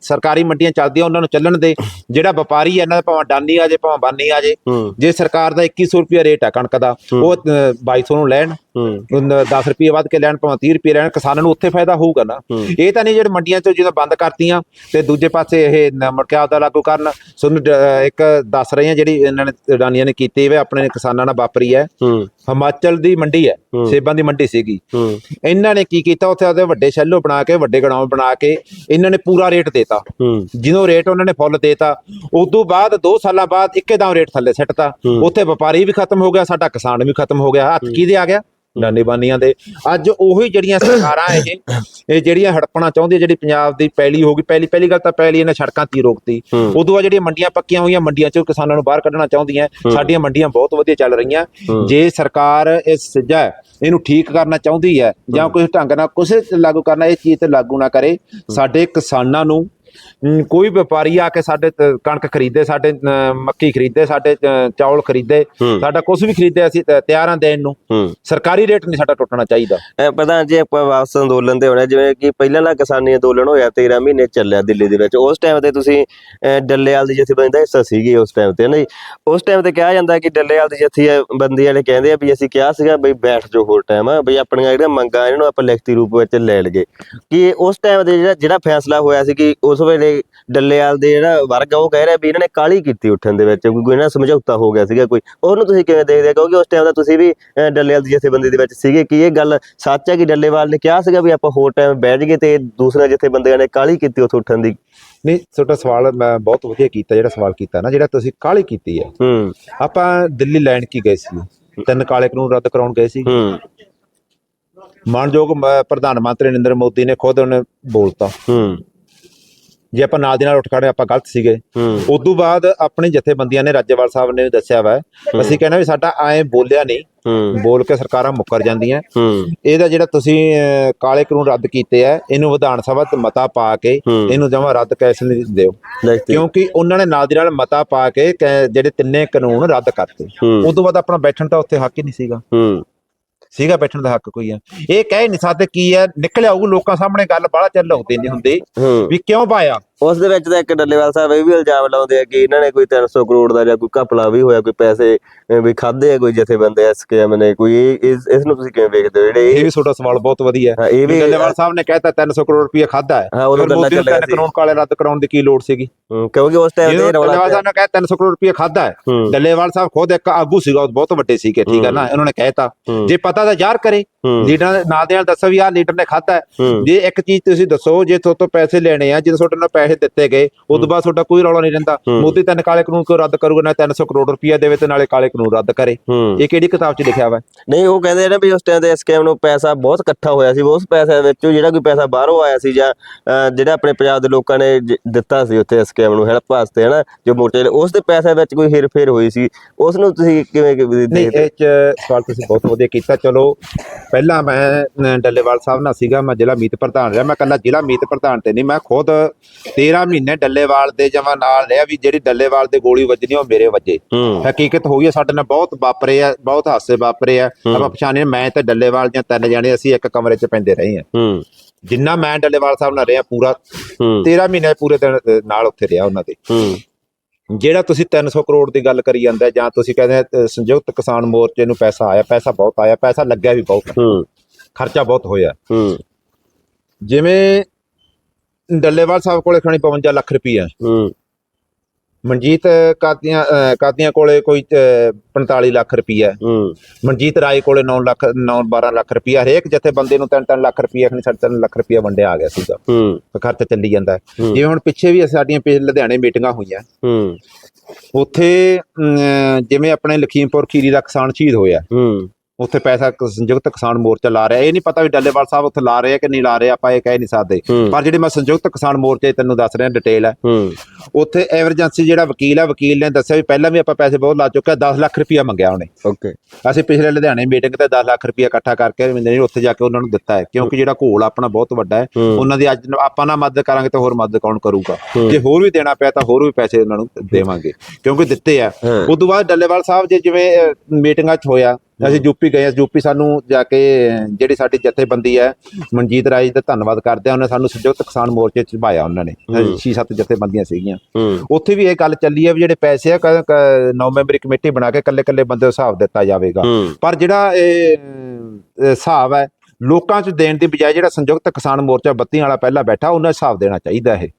ਸਰਕਾਰੀ ਮੰਡੀਆਂ ਚੱਲਦੀਆਂ ਉਹਨਾਂ ਨੂੰ ਚੱਲਣ ਦੇ ਜਿਹੜਾ ਵਪਾਰੀ ਹੈ ਇਹਨਾਂ ਦਾ ਭਾਵੇਂ ਡਾਨੀ ਆ ਜੇ ਭਾਵੇਂ ਬਾਨੀ ਆ ਜੇ ਜੇ ਸਰਕਾਰ ਦਾ 2100 ਰੁਪਏ ਰੇਟ ਹੈ ਕਣਕ ਦਾ। ਉਹ ਅ, 2200 ਨੂੰ ਲੈਣ ਹੂੰ। 10 ਰੁਪਏ ਵੱਧ ਕੇ ਲੈਣ ਭਾਵੇਂ 30 ਰੁਪਏ ਲੈਣ ਕਿਸਾਨਾਂ ਨੂੰ ਉੱਥੇ ਫਾਇਦਾ ਹੋਊਗਾ ਨਾ। ਇਹ ਤਾਂ ਨਹੀਂ ਜਿਹੜੇ ਮੰਡੀਆਂ ਚੋਂ ਜਦੋਂ ਬੰਦ ਕਰਤੀਆਂ ਤੇ ਦੂਜੇ ਪਾਸੇ ਇਹ ਨ- ਮੁੜ ਕੇ ਆਪਦਾ ਲਾਗੂ ਕਰਨ ਡ- ਇੱਕ ਦੱਸ ਰਹੇ ਆ ਜਿਹੜੀ ਇਹਨਾਂ ਨੇ ਅਡਾਨੀਆਂ ਨੇ ਕੀਤੀ ਵੇ ਆਪਣੇ ਕਿਸਾਨਾਂ ਨਾਲ ਵਾਪਰੀ ਹੈ। ਹੂੰ। ਹਿਮਾਚਲ ਦੀ ਮੰਡੀ ਹੈ। ਸੇਬਾਂ ਦੀ ਮੰਡੀ ਸੀਗੀ। ਹੂੰ। ਇਹਨਾਂ ਨੇ ਕੀ ਕੀਤਾ ਉੱਥੇ ਆਪਦੇ ਵੱਡੇ ਸ਼ੈਲੋ ਬਣਾ ਕੇ ਵੱਡੇ ਗੜਾਉਂ ਬਣਾ ਕੇ ਇਹਨਾਂ ਨੇ ਪੂਰਾ ਰੇਟ ਦੇਤਾ। ਹੂੰ। ਜਦੋਂ ਰੇਟ ਉਹਨਾਂ ਨੇ ਫੁੱਲ ਦੇਤਾ ਉਸ ਤੋਂ ਬਾਅਦ 2 ਸਾਲਾਂ ਬਾਅਦ ਇੱਕਦਮ ਰੇਟ ਥੱਲੇ ਸਿੱਟਤਾ। ਉੱਥੇ ਵਪਾਰੀ ਵੀ ਖਤਮ ਹੋ ਗਿਆ ਸਾਡਾ ਕਿਸਾਨ ਵੀ ਖਤਮ ਹੋ ਗਿਆ। ਹੱਥ ਕਿਹਦੇ ਆ ਗਿਆ? ਡਾਨੇ ਬਾਨੀਆਂ ਦੇ। ਅੱਜ ਉਹੀ ਜਿਹੜੀਆਂ ਸਰਕਾਰਾਂ ਇਹ ਇਹ ਜਿਹੜੀਆਂ ਹੜਪਣਾ ਚਾਹੁੰਦੀਆਂ ਜਿਹੜੀ ਪੰਜਾਬ ਦੀ ਪੈਲੀ ਹੋ ਗਈ ਪਹਿਲੀ ਪਹਿਲੀ ਗੱਲ ਤਾਂ ਪੈਲੀ ਇਹਨਾਂ ਸੜਕਾਂ ਤੇ ਰੋਕਤੀ। ਉਦੋਂ ਬਾਅਦ ਜਿਹੜੀਆਂ ਮੰਡੀਆਂ ਪੱਕੀਆਂ ਹੋਈਆਂ ਮੰਡੀਆਂ ਚੋਂ ਕਿਸਾਨਾਂ ਨੂੰ ਬਾਹਰ ਕੱਢਣਾ ਚਾਹੁੰਦੀਆਂ ਸਾਡੀਆਂ ਮੰਡੀਆਂ ਬਹੁਤ ਵਧੀਆ ਚੱਲ ਰਹੀਆਂ। ਜੇ ਸਰਕਾਰ ਇਸ ਸਿੱਜਾ ਇਹਨੂੰ ਠੀਕ ਕਰਨਾ ਚਾਹੁੰਦੀ ਹੈ ਜਾਂ ਕੋਈ ਢੰਗ ਨਾਲ ਤੇ ਲਾਗੂ ਕਰਨਾ ਇਹ ਚੀਜ਼ ਤੇ ਲਾਗੂ ਨਾ ਕਰੇ ਸਾਡੇ ਕਿਸਾਨਾਂ ਨੂੰ ਕੋਈ ਵਪਾਰੀ ਆ ਕੇ ਸਾਡੇ ਕਣਕ ਖਰੀਦੇ ਸਾਡੇ ਮੱਕੀ ਖਰੀਦੇ ਸਾਡੇ ਚੌਲ ਖਰੀਦੇ। ਸਾਡਾ ਕੁਝ ਵੀ ਖਰੀਦੇ ਅਸੀਂ ਤਿਆਰ ਹਾਂ ਦੇਣ ਨੂੰ ਸਰਕਾਰੀ ਰੇਟ ਨਹੀਂ ਸਾਡਾ ਟੁੱਟਣਾ ਚਾਹੀਦਾ। ਪ੍ਰਧਾਨ ਜੀ ਆਪਾਂ ਵਾਪਸ ਅੰਦੋਲਨ ਤੇ ਹੋਣਾ ਜਿਵੇਂ ਕਿ ਪਹਿਲਾਂ ਦਾ ਕਿਸਾਨੀ ਅੰਦੋਲਨ ਹੋਇਆ 13 ਮਹੀਨੇ ਚੱਲਿਆ ਦਿੱਲੀ ਦੇ ਵਿੱਚ। ਉਸ ਟਾਈਮ ਤੇ ਤੁਸੀਂ ਡੱਲੇਵਾਲ ਦੀ ਜਥੇਬੰਦੀ ਦਾ ਹਿੱਸਾ ਸੀਗੇ ਉਸ ਟਾਈਮ ਤੇ ਨਹੀਂ ਉਸ ਟਾਈਮ ਤੇ ਕਿਹਾ ਜਾਂਦਾ ਕਿ ਡੱਲੇਵਾਲ ਦੀ ਜਥੇਬੰਦੀ ਵਾਲੇ ਕਹਿੰਦੇ ਆ ਵੀ ਅਸੀਂ ਕਿਹਾ ਸੀਗਾ ਬਈ ਬੈਠ ਜੋ ਹੋਰ ਟਾਈਮ ਆ ਬਈ ਆਪਣੀਆਂ ਜਿਹੜੀਆਂ ਮੰਗਾਂ ਇਹਨਾਂ ਨੂੰ ਆਪਾਂ ਲਿਖਤੀ ਰੂਪ ਵਿੱਚ ਲੈ ਲਈਏ। ਕਿ ਉਸ ਟਾਈਮ ਦੇ ਜਿਹੜਾ ਜਿਹੜਾ ਫੈਸਲਾ ਹੋਇਆ ਸੀ ਕਿ ਉਸ ਵੇਲੇ ਡੱਲੇਵਾਲ ਦੇ ਜਿਹੜਾ ਵਰਗ ਆ ਉਹ ਕਹਿ ਰਿਹਾ ਵੀ ਇਹਨਾਂ ਨੇ ਕਾਲੀ ਕੀਤੀ ਉੱਠਣ ਦੇ ਵਿੱਚ ਕੋਈ ਕੋਈ ਇਹਨਾਂ ਨਾਲ ਸਮਝੌਤਾ ਹੋ ਗਿਆ ਸੀਗਾ ਕੋਈ। ਉਹਨੂੰ ਤੁਸੀਂ ਕਿਵੇਂ ਦੇਖਦੇ ਹੋ? ਕਿਉਂਕਿ ਉਸ ਟਾਈਮ ਦਾ ਤੁਸੀਂ ਵੀ ਅਹ, ਡੱਲੇਵਾਲ ਦੀ ਜਥੇਬੰਦੀ ਦੇ ਵਿੱਚ ਸੀਗੇ ਕਿ ਇਹ ਗੱਲ ਸੱਚ ਹੈ ਕਿ ਡੱਲੇਵਾਲ ਨੇ ਕਿਹਾ ਸੀਗਾ ਵੀ ਆਪਾਂ ਹੋਰ ਟਾਈਮ ਬੈਠ ਗਏ ਤੇ ਦੂਸਰੇ ਜਥੇਬੰਦੀਆਂ ਨੇ ਕਾਲੀ ਕੀਤੀ ਉੱਥੋਂ ਉੱਠਣ ਦੀ? ਨਹੀਂ ਤੁਹਾਡਾ ਸਵਾਲ ਮੈਂ ਬਹੁਤ ਵਧੀਆ ਕੀਤਾ ਜਿਹੜਾ ਸਵਾਲ ਕੀਤਾ ਨਾ ਜਿਹੜਾ ਤੁਸੀਂ ਕਾਹਲੀ ਕੀਤੀ ਹੈ। ਹੂੰ। ਆਪਾਂ ਦਿੱਲੀ ਲੈਣ ਕੀ ਗਏ ਸੀ? ਤਿੰਨ ਕਾਲੇ ਕਾਨੂੰਨ ਰੱਦ ਕਰਾਉਣ ਗਏ ਸੀ। ਹੂੰ। ਮਾਨਯੋਗ ਮ- ਪ੍ਰਧਾਨ ਮੰਤਰੀ ਨਰਿੰਦਰ ਮੋਦੀ ਨੇ ਖੁਦ ਉਹਨੇ ਬੋਲਤਾ। ਹੂੰ। ਜੇ ਆਪਾਂ ਨਾਲ ਦੀ ਨਾਲ ਉੱਠ ਖੜੇ ਆਪਾਂ ਗਲਤ ਸੀਗੇ। ਹੂੰ। ਉਦੋਂ ਬਾਅਦ ਆਪਣੇ ਜਥੇਬੰਦੀਆਂ ਨੇ ਰਾਜੇਵਾਲ ਸਾਹਿਬ ਨੇ ਦੱਸਿਆ ਵਾ ਅਸੀਂ ਕਹਿੰਦੇ ਵੀ ਸਾਡਾ ਐ ਬੋਲਿਆ ਨਹੀਂ ਬੋਲ ਕੇ ਸਰਕਾਰਾਂ ਮੁੱਕਰ ਜਾਂਦੀਆਂ। ਇਹਦਾ ਜਿਹੜਾ ਤੁਸੀਂ ਕਾਲੇ ਕਾਨੂੰਨ ਰੱਦ ਕੀਤੇ ਆ ਇਹਨੂੰ ਵਿਧਾਨ ਸਭਾ ਤੇ ਮਤਾ ਪਾ ਕੇ। ਇਹਨੂੰ ਜਮਾ ਰੱਦ ਕੈਸੇ ਨਹੀਂ ਦਿਓ। ਕਿਉਂਕਿ ਉਹਨਾਂ ਨੇ ਨਾਲ ਦੀ ਨਾਲ ਮਤਾ ਪਾ ਕੇ ਜਿਹੜੇ ਤਿੰਨੇ ਕਾਨੂੰਨ ਰੱਦ ਕਰਤੇ। ਹੂੰ। ਉਦੋਂ ਬਾਅਦ ਆਪਣਾ ਬੈਠਣ ਦਾ ਉੱਥੇ ਹੱਕ ਹੀ ਨਹੀਂ ਸੀਗਾ। ਸੀਗਾ ਬੈਠਣ ਦਾ ਹੱਕ ਕੋਈ ਆ। ਇਹ ਕਹਿ ਨਹੀਂ ਸਕਦੇ ਕੀ ਹੈ ਨਿਕਲ ਆਊ ਲੋਕਾਂ ਸਾਹਮਣੇ ਗੱਲ ਬਾਹਲਾ ਚੱਲ ਹੁੰਦੀ ਨਹੀਂ ਹੁੰਦੀ ਵੀ ਕਿਉਂ ਪਾਇਆ? ਉਸ ਦੇ ਵਿੱਚ ਤਾਂ ਇੱਕ ਡੱਲੇਵਾਲ ਸਾਹਿਬ ਇਹ ਵੀ ਇਲਜ਼ਾਮ ਲਾਉਂਦੇ ਆ ਕਿ ਇਹਨਾਂ ਨੇ ਕੋਈ 300 ਕਰੋੜ ਦਾ ਜਾਂ ਕੋਈ ਘਪਲਾ ਵੀ ਹੋਇਆ ਕੋਈ ਪੈਸੇ ਵੀ ਖਾਦੇ ਆ ਕੋਈ ਜਥੇਬੰਦੇ ਐਸਕੇਐਮ ਨੇ ਕੋਈ ਇਸ ਇਸ ਨੂੰ ਤੁਸੀਂ ਕਿਵੇਂ ਵੇਖਦੇ ਹੋ? ਜਿਹੜੇ ਇਹ ਵੀ ਤੁਹਾਡਾ ਸਵਾਲ ਬਹੁਤ ਵਧੀਆ ਹਾਂ, ਇਹ ਵੀ ਡੱਲੇਵਾਲ ਸਾਹਿਬ ਨੇ ਕਹਿਤਾ 300 ਕਰੋੜ ਰੁਪਏ ਖਾਦਾ ਹੈ। ਹਾਂ, ਉਦੋਂ ਗੱਲਾਂ ਚੱਲ ਰਹੀਆਂ ਕਾਨੂੰਨ ਕਾਲੇ ਰੱਦ ਕਰਾਉਣ ਦੀ ਕੀ ਲੋੜ ਸੀਗੀ? ਕਿਉਂਕਿ ਉਸ ਟਾਈਮ ਤੇ ਰੌਲਾ ਡੱਲੇਵਾਲ। ਸਾਹਿਬ ਨੇ ਕਹਿ 300 ਕਰੋੜ ਰੁਪਏ ਖਾਦਾ ਹੈ ਡੱਲੇਵਾਲ ਸਾਹਿਬ ਖੁਦ ਇੱਕ ਆਗੂ ਸੀਗਾ ਬਹੁਤ ਵੱਡੇ ਸੀਗੇ ਠੀਕ ਹੈ ਨਾ? ਉਹਨਾਂ ਨੇ ਕਹਿਤਾ। ਜੇ ਪਤਾ ਤਾਂ ਜ਼ਾਹਰ ਕਰੇ ਲੀਡਰਾਂ ਨਾਂ ਦੇ ਨਾਲ ਦੱਸੋ ਵੀ ਆਹ ਲੀਡਰ ਨੇ ਖਾਦਾ ਹੈ। ਜੇ ਇੱਕ ਚੀਜ਼ ਤੁਸੀਂ ਦੱਸੋ ਜੇ ਤੁਹਾਡੇ ਤੋਂ ਪੈਸੇ ਲੈਣੇ ਆ ਜਦੋਂ ਤੁਹਾਡੇ ਨਾਲ ਪੈਸੇ ਦਿੱਤੇ ਗਏ ਉਦੋਂ ਬਾਅਦ ਤੁਹਾਡਾ ਕੋਈ ਰੌਲਾ ਨਹੀਂ ਰਹਿੰਦਾ। ਮੋਦੀ ਤਿੰਨ ਕਾਲੇ ਕਾਨੂੰਨ ਕਿਉਂ ਰੱਦ ਕਰੂਗਾ ਨਾ 300 ਕਰੋੜ ਰੁਪਇਆ ਦੇਵੇ ਤੇ ਨਾਲੇ ਕਾਲੇ ਕਾਨੂੰਨ ਰੱਦ ਕਰੇ। ਇਹ ਕਿਹੜੀ ਕਿਤਾਬ 'ਚ ਲਿਖਿਆ ਵਾ? ਨਹੀਂ ਉਹ ਕਹਿੰਦੇ ਨੇ ਵੀ ਉਸ ਟਾਈਮ ਤੇ ਐਸਕੇਐਮ ਨੂੰ ਪੈਸਾ ਬਹੁਤ ਇਕੱਠਾ ਹੋਇਆ ਸੀ ਉਸ ਪੈਸੇ ਵਿੱਚੋਂ ਜਿਹੜਾ ਕੋਈ ਪੈਸਾ ਬਾਹਰੋਂ ਆਇਆ ਸੀ ਜਾਂ ਜਿਹੜਾ ਆਪਣੇ ਪੰਜਾਬ ਦੇ ਲੋਕਾਂ ਨੇ ਦਿੱਤਾ ਸੀ ਉੱਥੇ ਐਸਕੇਐਮ ਨੂੰ ਹੈਲਪ ਵਾਸਤੇ ਹਨਾ ਜੋ ਮੋਟੇ ਉਸ ਦੇ ਪੈਸੇ ਵਿੱਚ ਕੋਈ ਹੇਰ-ਫੇਰ ਹੋਈ ਸੀ। ਉਸ ਨੂੰ ਤੁਸੀਂ ਕਿਵੇਂ ਨਹੀਂ ਇਹ 'ਚ ਸਵਾਲ ਤੁਸੀਂ ਬਹੁਤ ਵਧੀਆ ਕੀਤਾ। ਚਲੋ ਪਹਿਲਾਂ ਮੈਂ ਡੱਲੇਵਾਲ ਸਾਹਿਬ ਨਾਲ ਸੀਗਾ ਮੈਂ ਜ਼ਿਲ੍ਹਾ ਮੀਤ ਪ੍ਰਧਾਨ ਰਿਹਾ ਮੈਂ ਕੱਲਾ ਜ਼ਿਲ੍ਹਾ ਮੀਤ ਪ੍ਰਧਾਨ ਤੇ ਨਹੀਂ ਮੈਂ ਖੁਦ 13 ਮਹੀਨੇ ਡੱਲੇਵਾਲ ਦੇ ਜਮਾ ਨਾਲ ਰਿਹਾ ਵੀ ਜਿਹੜੀ ਡੱਲੇਵਾਲ ਦੇ ਗੋਲੀ ਵੱਜਣੀ ਉਹ ਮੇਰੇ ਵੱਜੇ। ਹਕੀਕਤ ਹੋਈ ਹੈ ਸਾਡੇ ਨਾਲ ਬਹੁਤ ਵਾਪਰੇ ਆ ਬਹੁਤ ਹਾਸੇ ਵਾਪਰੇ ਆ। ਆਪਾਂ ਪਛਾਣੇ ਮੈਂ ਤੇ ਡੱਲੇਵਾਲ ਜਾਂ ਤਿੰਨ ਜਾਣੇ ਅਸੀਂ ਇੱਕ ਕਮਰੇ 'ਚ ਪੈਂਦੇ ਰਹੇ ਹੂੰ। ਜਿੰਨਾ ਮੈਂ ਡੱਲੇਵਾਲ ਸਾਹਿਬ ਨਾਲ ਰਿਹਾ ਪੂਰਾ ਹੂੰ। 13 ਮਹੀਨੇ ਪੂਰੇ ਦਿਨ ਨਾਲ ਉੱਥੇ ਰਿਹਾ ਉਹਨਾਂ ਦੇ। ਜਿਹੜਾ ਤੁਸੀਂ 300 ਕਰੋੜ ਦੀ ਗੱਲ ਕਰੀ ਜਾਂਦੇ ਜਾਂ ਤੁਸੀਂ ਕਹਿੰਦੇ ਸੰਯੁਕਤ ਕਿਸਾਨ ਮੋਰਚੇ ਨੂੰ ਪੈਸਾ ਆਇਆ ਪੈਸਾ ਬਹੁਤ ਆਇਆ ਪੈਸਾ ਲੱਗਿਆ ਵੀ ਬਹੁਤ ਖਰਚਾ ਬਹੁਤ ਹੋਇਆ। ਜਿਵੇਂ ਡੱਲੇਵਾਲ ਸਾਹਿਬ ਕੋਲੇ ਖਣੀ 52 ਲੱਖ ਰੁਪਈਆ ਹੂੰ। ਮਨਜੀਤ ਕਾਦੀਆਂ ਅ, ਕਾਦੀਆਂ ਕੋਲੇ ਕੋਈ ਅ, 45 ਲੱਖ ਰੁਪਈਆ ਹੂੰ। ਮਨਜੀਤ ਰਾਏ ਕੋਲੇ 9 ਲੱਖ 9 12 ਲੱਖ ਰੁਪਈਆ। ਹਰੇਕ ਜਥੇ ਬੰਦੇ ਨੂੰ 3-3 ਲੱਖ ਰੁਪਈਆ ਖਣੀ 3 ਲੱਖ ਰੁਪਈਆ ਵੰਡਿਆ ਆ ਗਿਆ ਸੀਗਾ। ਹੂੰ। ਤੇ ਖਰਚ ਚੱਲੀ ਜਾਂਦਾ ਹੈ। ਹੂੰ। ਜਿਵੇਂ ਹੁਣ ਪਿੱਛੇ ਵੀ ਸਾਡੀਆਂ ਪਿਛਲੇ ਲੁਧਿਆਣੇ ਮੀਟਿੰਗਾਂ ਹੋਈਆਂ। ਹੂੰ। ਉੱਥੇ ਅਮ, ਜਿਵੇਂ ਆਪਣੇ ਲਖੀਮਪੁਰ ਖੀਰੀ ਦਾ ਕਿਸਾਨ ਸ਼ਹੀਦ ਹੋਇਆ। ਹੂੰ। ਉੱਥੇ ਪੈਸਾ ਕ- ਸੰਯੁਕਤ ਕਿਸਾਨ ਮੋਰਚਾ ਲਾ ਰਿਹਾ। ਇਹ ਨਹੀਂ ਪਤਾ ਵੀ ਡੱਲੇਵਾਲ ਸਾਹਿਬ ਉੱਥੇ ਲਾ ਰਹੇ ਆ ਕਿ ਨਹੀਂ ਲਾ ਰਹੇ ਆਪਾਂ ਇਹ ਕਹਿ ਨਹੀਂ ਸਕਦੇ। ਹੂੰ। ਪਰ ਜਿਹੜੇ ਮੈਂ ਸੰਯੁਕਤ ਕਿਸਾਨ ਮੋਰਚੇ ਦੀ ਤੈਨੂੰ ਦੱਸ ਰਿਹਾ ਡਿਟੇਲ ਹੈ। ਹੂੰ। ਉੱਥੇ ਐਮਰਜੈਂਸੀ ਜਿਹੜਾ ਵਕੀਲ ਹੈ ਵਕੀਲ ਨੇ ਦੱਸਿਆ ਵੀ ਪਹਿਲਾਂ ਵੀ ਆਪਾਂ ਪੈਸੇ ਬਹੁਤ ਲਾ ਚੁੱਕੇ ਆ 10 ਲੱਖ ਰੁਪਇਆ ਮੰਗਿਆ ਉਹਨੇ। ਓਕੇ। ਅਸੀਂ ਪਿਛਲੇ ਲੁਧਿਆਣੇ ਮੀਟਿੰਗ ਤੇ 10 ਲੱਖ ਰੁਪਇਆ ਇਕੱਠਾ ਕਰਕੇ ਨਹੀਂ ਉੱਥੇ ਜਾ ਕੇ ਉਹਨਾਂ ਨੂੰ ਦਿੱਤਾ ਹੈ। ਕਿਉਂਕਿ ਜਿਹੜਾ ਘੋਲ ਆਪਣਾ ਬਹੁਤ ਵੱਡਾ ਹੈ ਹੂੰ। ਉਹਨਾਂ ਦੀ ਅੱਜ ਆਪਾਂ ਨਾ ਮਦਦ ਕਰਾਂਗੇ ਤਾਂ ਹੋਰ ਮਦਦ ਕੌਣ ਕਰੂਗਾ? ਹੂੰ। ਜੇ ਹੋਰ ਵੀ ਦੇਣਾ ਪਿਆ ਤਾਂ ਹੋਰ ਵੀ ਪੈਸੇ ਉਹਨਾਂ ਨੂੰ ਦੇਵਾਂਗੇ। ਕਿਉਂਕਿ ਦਿੱਤੇ ਆ। ਹਾਂ। ਉਸ ਤੋਂ ਬਾਅਦ ਡੱਲੇਵਾਲ ਸਾਹਿਬ ਜੇ ਜਿਵੇਂ ਅਹ, ਮੀਟਿੰਗਾਂ 'ਚ ਹੋਇਆ ਅਸੀਂ ਯੂਪੀ ਗਏ ਯੂਪੀ ਸਾਨੂੰ ਜਾ ਕੇ ਜਿਹੜੀ ਸਾਡੀ ਜਥੇਬੰਦੀ ਹੈ ਮਨਜੀਤ ਰਾਏ ਦਾ ਧੰਨਵਾਦ ਕਰਦੇ ਆ। ਉਹਨੇ ਸਾਨੂੰ ਸੰਯੁਕਤ ਕਿਸਾਨ ਮੋਰਚੇ 'ਚ ਭਾਇਆ ਉਹਨਾਂ ਨੇ। ਛੇ ਸੱਤ ਜਥੇਬੰਦੀਆਂ ਸੀਗੀਆਂ। ਉੱਥੇ ਵੀ ਇਹ ਗੱਲ ਚੱਲੀ ਹੈ ਵੀ ਜਿਹੜੇ ਪੈਸੇ ਆ ਨੌ ਮੈਂਬਰੀ ਕਮੇਟੀ ਬਣਾ ਕੇ ਕੱਲੇ ਕੱਲੇ ਬੰਦੇ ਦਾ ਹਿਸਾਬ ਦਿੱਤਾ ਜਾਵੇਗਾ। ਪਰ ਜਿਹੜਾ ਇਹ ਹਿਸਾਬ ਹੈ ਲੋਕਾਂ 'ਚ ਦੇਣ ਦੀ ਬਜਾਏ ਜਿਹੜਾ ਸੰਯੁਕਤ ਕਿਸਾਨ ਮੋਰਚਾ ਬੱਤੀ ਵਾਲਾ ਪਹਿਲਾਂ ਬੈਠਾ ਉਹਨਾਂ ਹਿਸਾਬ ਦੇਣਾ ਚਾਹੀਦਾ ਇਹ।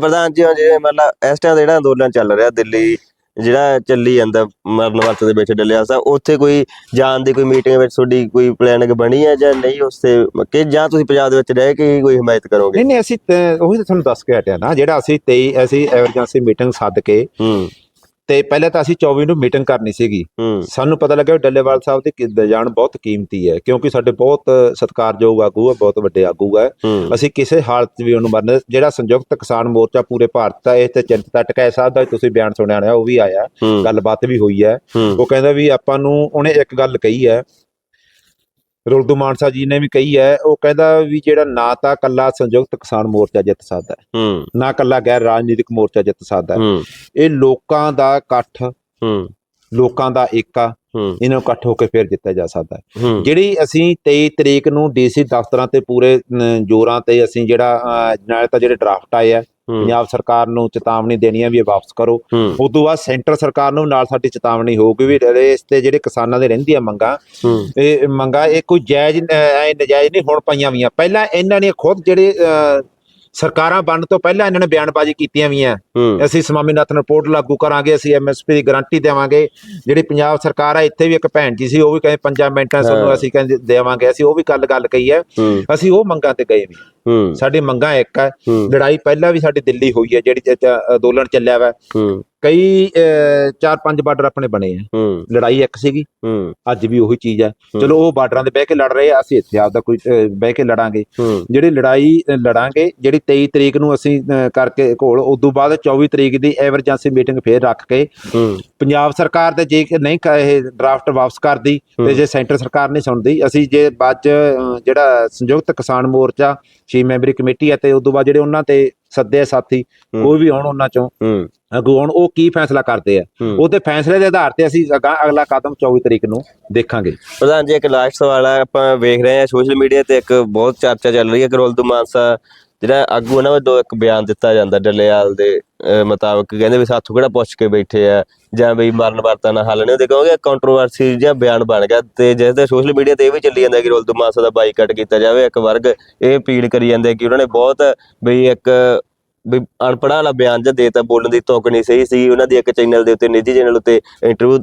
ਪ੍ਰਧਾਨ ਜੀ ਜਿਵੇਂ ਮਤਲਬ ਇਸ ਟਾਈਮ ਜਿਹੜਾ ਅੰਦੋਲਨ ਚੱਲ ਰਿਹਾ ਦਿੱਲੀ ਜਿਹੜਾ ਚੱਲੀ ਜਾਂਦਾ ਮਰਨ ਵਰਤ ਦੇ ਵਿੱਚ ਡੱਲਿਆ ਸਾਹਿਬ ਉੱਥੇ ਕੋਈ ਜਾਣ ਦੀ ਕੋਈ ਮੀਟਿੰਗ ਵਿੱਚ ਤੁਹਾਡੀ ਕੋਈ ਪਲੈਨਿੰਗ ਬਣੀ ਹੈ ਜਾਂ ਨਹੀਂ ਉਸਤੇ ਕਿ ਜਾਂ ਤੁਸੀਂ ਪੰਜਾਬ ਦੇ ਵਿੱਚ ਰਹਿ ਕੇ ਹੀ ਕੋਈ ਹਮਾਇਤ ਕਰੋਗੇ? ਨਹੀਂ ਨਹੀਂ ਅਸੀਂ ਉਹੀ ਤਾਂ ਤੁਹਾਨੂੰ ਦੱਸ ਕੇ ਹਟਿਆ ਨਾ ਜਿਹੜਾ ਅਸੀਂ 23 ਅਸੀਂ ਐਮਰਜੈਂਸੀ ਮੀਟਿੰਗ ਸੱਦ ਕੇ ਹੂੰ। ਤੇ ਪਹਿਲੇ ਤਾਂ ਅਸੀਂ 24 ਨੂੰ ਮੀਟਿੰਗ ਕਰਨੀ ਸੀਗੀ। ਸਾਨੂੰ ਪਤਾ ਲੱਗਾ ਵੀ ਡੱਲੇਵਾਲ ਸਾਹਿਬ ਦੀ ਜਾਣ ਬਹੁਤ ਕੀਮਤੀ ਹੈ ਕਿਉਂਕਿ ਸਾਡੇ ਬਹੁਤ ਸਤਿਕਾਰਯੋਗ ਆਗੂ ਹੈ ਬਹੁਤ ਵੱਡੇ ਆਗੂ ਹੈ। ਅਸੀਂ ਕਿਸੇ ਹਾਲਤ ਵੀ ਉਹਨੂੰ ਮਰਨ ਜਿਹੜਾ ਸੰਯੁਕਤ ਕਿਸਾਨ ਮੋਰਚਾ ਪੂਰੇ ਭਾਰਤ ਦਾ ਇਹ ਤੇ ਚਿੰਤਾ ਟਕੈ ਸਾਹਿਬ ਦਾ ਤੁਸੀਂ ਬਿਆਨ ਸੁਣਿਆ ਹੋਣਾ ਉਹ ਵੀ ਆਇਆ। ਗੱਲਬਾਤ ਵੀ ਹੋਈ ਹੂੰ। ਉਹ ਕਹਿੰਦਾ ਵੀ ਆਪਾਂ ਨੂੰ ਉਹਨੇ ਇੱਕ ਗੱਲ ਕਹੀ ਹੈ ਰੁਲਦੂ ਮਾਨਸਾ ਜੀ ਨੇ ਵੀ ਕਹੀ ਹੈ ਉਹ ਕਹਿੰਦਾ ਵੀ ਜਿਹੜਾ ਨਾ ਤਾਂ ਕੱਲਾ ਸੰਯੁਕਤ ਕਿਸਾਨ ਮੋਰਚਾ ਜਿੱਤ ਸਕਦਾ ਹੈ ਨਾ ਕੱਲਾ ਗੈਰ ਰਾਜਨੀਤਿਕ ਮੋਰਚਾ ਜਿੱਤ ਸਕਦਾ ਹੈ। ਇਹ ਲੋਕਾਂ ਦਾ ਇਕੱਠ ਹੂੰ। ਲੋਕਾਂ ਦਾ ਏਕਾ ਇਹਨਾਂ ਨੂੰ ਇਕੱਠ ਹੋ ਕੇ ਫਿਰ ਜਿੱਤਿਆ ਜਾ ਸਕਦਾ ਹੈ। ਜਿਹੜੀ ਅਸੀਂ 23 ਤਰੀਕ ਨੂੰ ਡੀਸੀ ਦਫ਼ਤਰਾਂ ਤੇ ਪੂਰੇ ਜ਼ੋਰਾਂ ਤੇ ਅਸੀਂ ਜਿਹੜਾ ਨਾਲੇ ਤਾਂ ਜਿਹੜੇ ਡਰਾਫਟ ਆਏ ਆ ਪੰਜਾਬ ਸਰਕਾਰ ਨੂੰ ਚੇਤਾਵਨੀ ਦੇਣੀ ਹੈ ਵੀ ਇਹ ਵਾਪਸ ਕਰੋ। ਉਸ ਤੋਂ ਬਾਅਦ ਸੈਂਟਰ ਸਰਕਾਰ ਨੂੰ ਨਾਲ ਸਾਡੀ ਚੇਤਾਵਨੀ ਹੋਊਗੀ ਵੀ ਇਸ ਤੇ ਜਿਹੜੇ ਕਿਸਾਨਾਂ ਦੇ ਰਹਿੰਦੀਆਂ ਮੰਗਾਂ ਇਹ ਮੰਗਾਂ ਇਹ ਕੋਈ ਜਾਇਜ਼ ਐ ਨਜਾਇਜ਼ ਨਹੀਂ ਹੁਣ ਪਈਆਂ ਵੀਆਂ। ਪਹਿਲਾਂ ਇਹਨਾਂ ਨੇ ਖੁਦ ਜਿਹੜੇ ਸਰਕਾਰਾਂ ਬਣਨ ਤੋਂ ਪਹਿਲਾਂ ਇਹਨਾਂ ਨੇ ਬਿਆਨਬਾਜ਼ੀ ਕੀਤੀਆਂ ਵੀਆਂ। ਅਸੀਂ ਸਵਾਮੀਨਾਥਨ ਰਿਪੋਰਟ ਲਾਗੂ ਕਰਾਂਗੇ ਅਸੀਂ ਐਮਐਸਪੀ ਦੀ ਗਾਰੰਟੀ ਦੇਵਾਂਗੇ। ਜਿਹੜੀ ਪੰਜਾਬ ਸਰਕਾਰ ਆ ਇੱਥੇ ਵੀ ਇੱਕ ਭੈਣ ਜੀ ਸੀ ਉਹ ਵੀ ਕਹਿੰਦੇ ਪੰਜਾਂ ਮਿੰਟਾਂ। ਤੁਹਾਨੂੰ ਅਸੀਂ ਕਹਿੰਦੇ ਦੇਵਾਂਗੇ। ਅਸੀਂ ਉਹ ਵੀ ਗੱਲ ਗੱਲ ਕਹੀ ਹੈ। ਅਸੀਂ ਉਹ ਮੰਗਾਂ ਤੇ ਗਏ ਵੀ ਸਾਡੀ ਮੰਗਾਂ ਇੱਕ ਹੈ। ਲੜਾਈ ਪਹਿਲਾਂ ਵੀ ਸਾਡੀ ਦਿੱਲੀ ਹੋਈ ਹੈ ਜਿਹੜੀ ਅੰਦੋਲਨ ਚੱਲਿਆ ਵਾ। ਕਈ ਚਾਰ ਪੰਜ ਬਾਰਡਰ ਆਪਣੇ ਬਣੇ ਆ। ਲੜਾਈ ਇੱਕ ਸੀਗੀ। ਅੱਜ ਵੀ ਉਹੀ ਚੀਜ਼ ਹੂੰ। ਚਲੋ ਉਹ ਬਾਰਡਰਾਂ ਦੇ ਬਹਿ ਕੇ ਲੜ ਰਹੇ ਆ ਅਸੀਂ ਇੱਥੇ ਆਪਦਾ ਕੋਈ ਬਹਿ ਕੇ ਲੜਾਂਗੇ। ਜਿਹੜੀ ਲੜਾਈ ਲੜਾਂਗੇ ਜਿਹੜੀ 23 ਤਰੀਕ ਨੂੰ ਅਸੀਂ ਕਰਕੇ ਘੋਲ ਉਸ ਤੋਂ ਬਾਅਦ 24 ਤਰੀਕ ਦੀ ਐਮਰਜੈਂਸੀ ਮੀਟਿੰਗ ਫੇਰ ਰੱਖ ਕੇ ਪੰਜਾਬ ਸਰਕਾਰ ਦੇ ਜੇ ਨਹੀਂ ਇਹ ਡਰਾਫਟ ਵਾਪਸ ਕਰਦੀ। ਤੇ ਜੇ ਸੈਂਟਰ ਸਰਕਾਰ ਨਹੀਂ ਸੁਣਦੀ ਅਸੀਂ ਜੇ ਬਾਅਦ ਜਿਹੜਾ ਸੰਯੁਕਤ ਕਿਸਾਨ ਮੋਰਚਾ ਛੇ ਮੈਂਬਰੀ ਕਮੇਟੀ ਹੈ ਤੇ ਉਸ ਤੋਂ ਬਾਅਦ ਜਿਹੜੇ ਉਹਨਾਂ ਤੇ ਸੱਦੇ ਆ ਸਾਥੀ। ਕੋਈ ਵੀ ਆਉਣ ਉਹਨਾਂ ਚੋਂ ਅਗੂ ਆਉਣ ਉਹ ਕੀ ਫੈਸਲਾ ਕਰਦੇ ਆ? ਉਹਦੇ ਫੈਸਲੇ ਦੇ ਆਧਾਰ ਤੇ ਅਸੀਂ ਅਗਲਾ ਕਦਮ 24 ਤਰੀਕ ਨੂੰ ਦੇਖਾਂਗੇ। ਪ੍ਰਧਾਨ ਜੀ ਇੱਕ ਲਾਸਟ ਸਵਾਲ ਆ ਆਪਾਂ ਵੇਖ ਰਹੇ ਹਾਂ ਸੋਸ਼ਲ ਮੀਡੀਆ ਤੇ ਇੱਕ ਬਹੁਤ ਚਰਚਾ ਚੱਲ ਰਹੀ ਹੈ ਕਰੋਲਦੂ ਮਾਨਸਾ ਜਿਹੜਾ ਆਗੂ ਉਹਨਾਂ ਵੱਲੋਂ ਇੱਕ ਬਿਆਨ ਦਿੱਤਾ ਜਾਂਦਾ ਡੱਲੇਵਾਲ ਦੇ ਅਹ, ਮੁਤਾਬਕ। ਕਹਿੰਦੇ ਵੀ ਸਾਥੋਂ ਕਿਹੜਾ ਪੁੱਛ ਕੇ ਬੈਠੇ ਆ ਜਾਂ ਵੀ ਮਰਨ ਵਰਤਾਂ ਨਾਲ ਹੱਲ ਨਹੀਂ ਹੁੰਦੇ ਕਿਉਂਕਿ ਕੰਟਰੋਵਰਸੀ ਜਿਹਾ ਬਿਆਨ ਬਣ ਗਿਆ ਤੇ ਜਿਸ ਦੇ ਸੋਸ਼ਲ ਮੀਡੀਆ ਤੇ ਇਹ ਵੀ ਚੱਲੀ ਜਾਂਦਾ ਕਿ ਕਰੋਲਦੂ ਮਾਨਸਾ ਦਾ ਬਾਈਕਾਟ ਕੀਤਾ ਜਾਵੇ ਇੱਕ ਵਰਗ ਇਹ ਅਪੀਲ ਕਰੀ ਜਾਂਦੇ ਕਿ ਉਹਨਾਂ ਨੇ ਬਹੁਤ ਵੀ ਇੱਕ ਵੀ ਅਨਪੜ੍ਹਾਂ ਵਾਲਾ ਬਿਆਨ ਜਿਹਾ ਦੇਤਾ, ਬੋਲਣ ਦੀ ਤੁਕ ਨਹੀਂ ਸਹੀ ਸੀ। ਉਹਨਾਂ ਦੀ ਇੱਕ ਚੈਨਲ ਦੇ ਉੱਤੇ, ਨਿੱਜੀ ਚੈਨਲ ਉੱਤੇ ਇੰਟਰਵਿਊ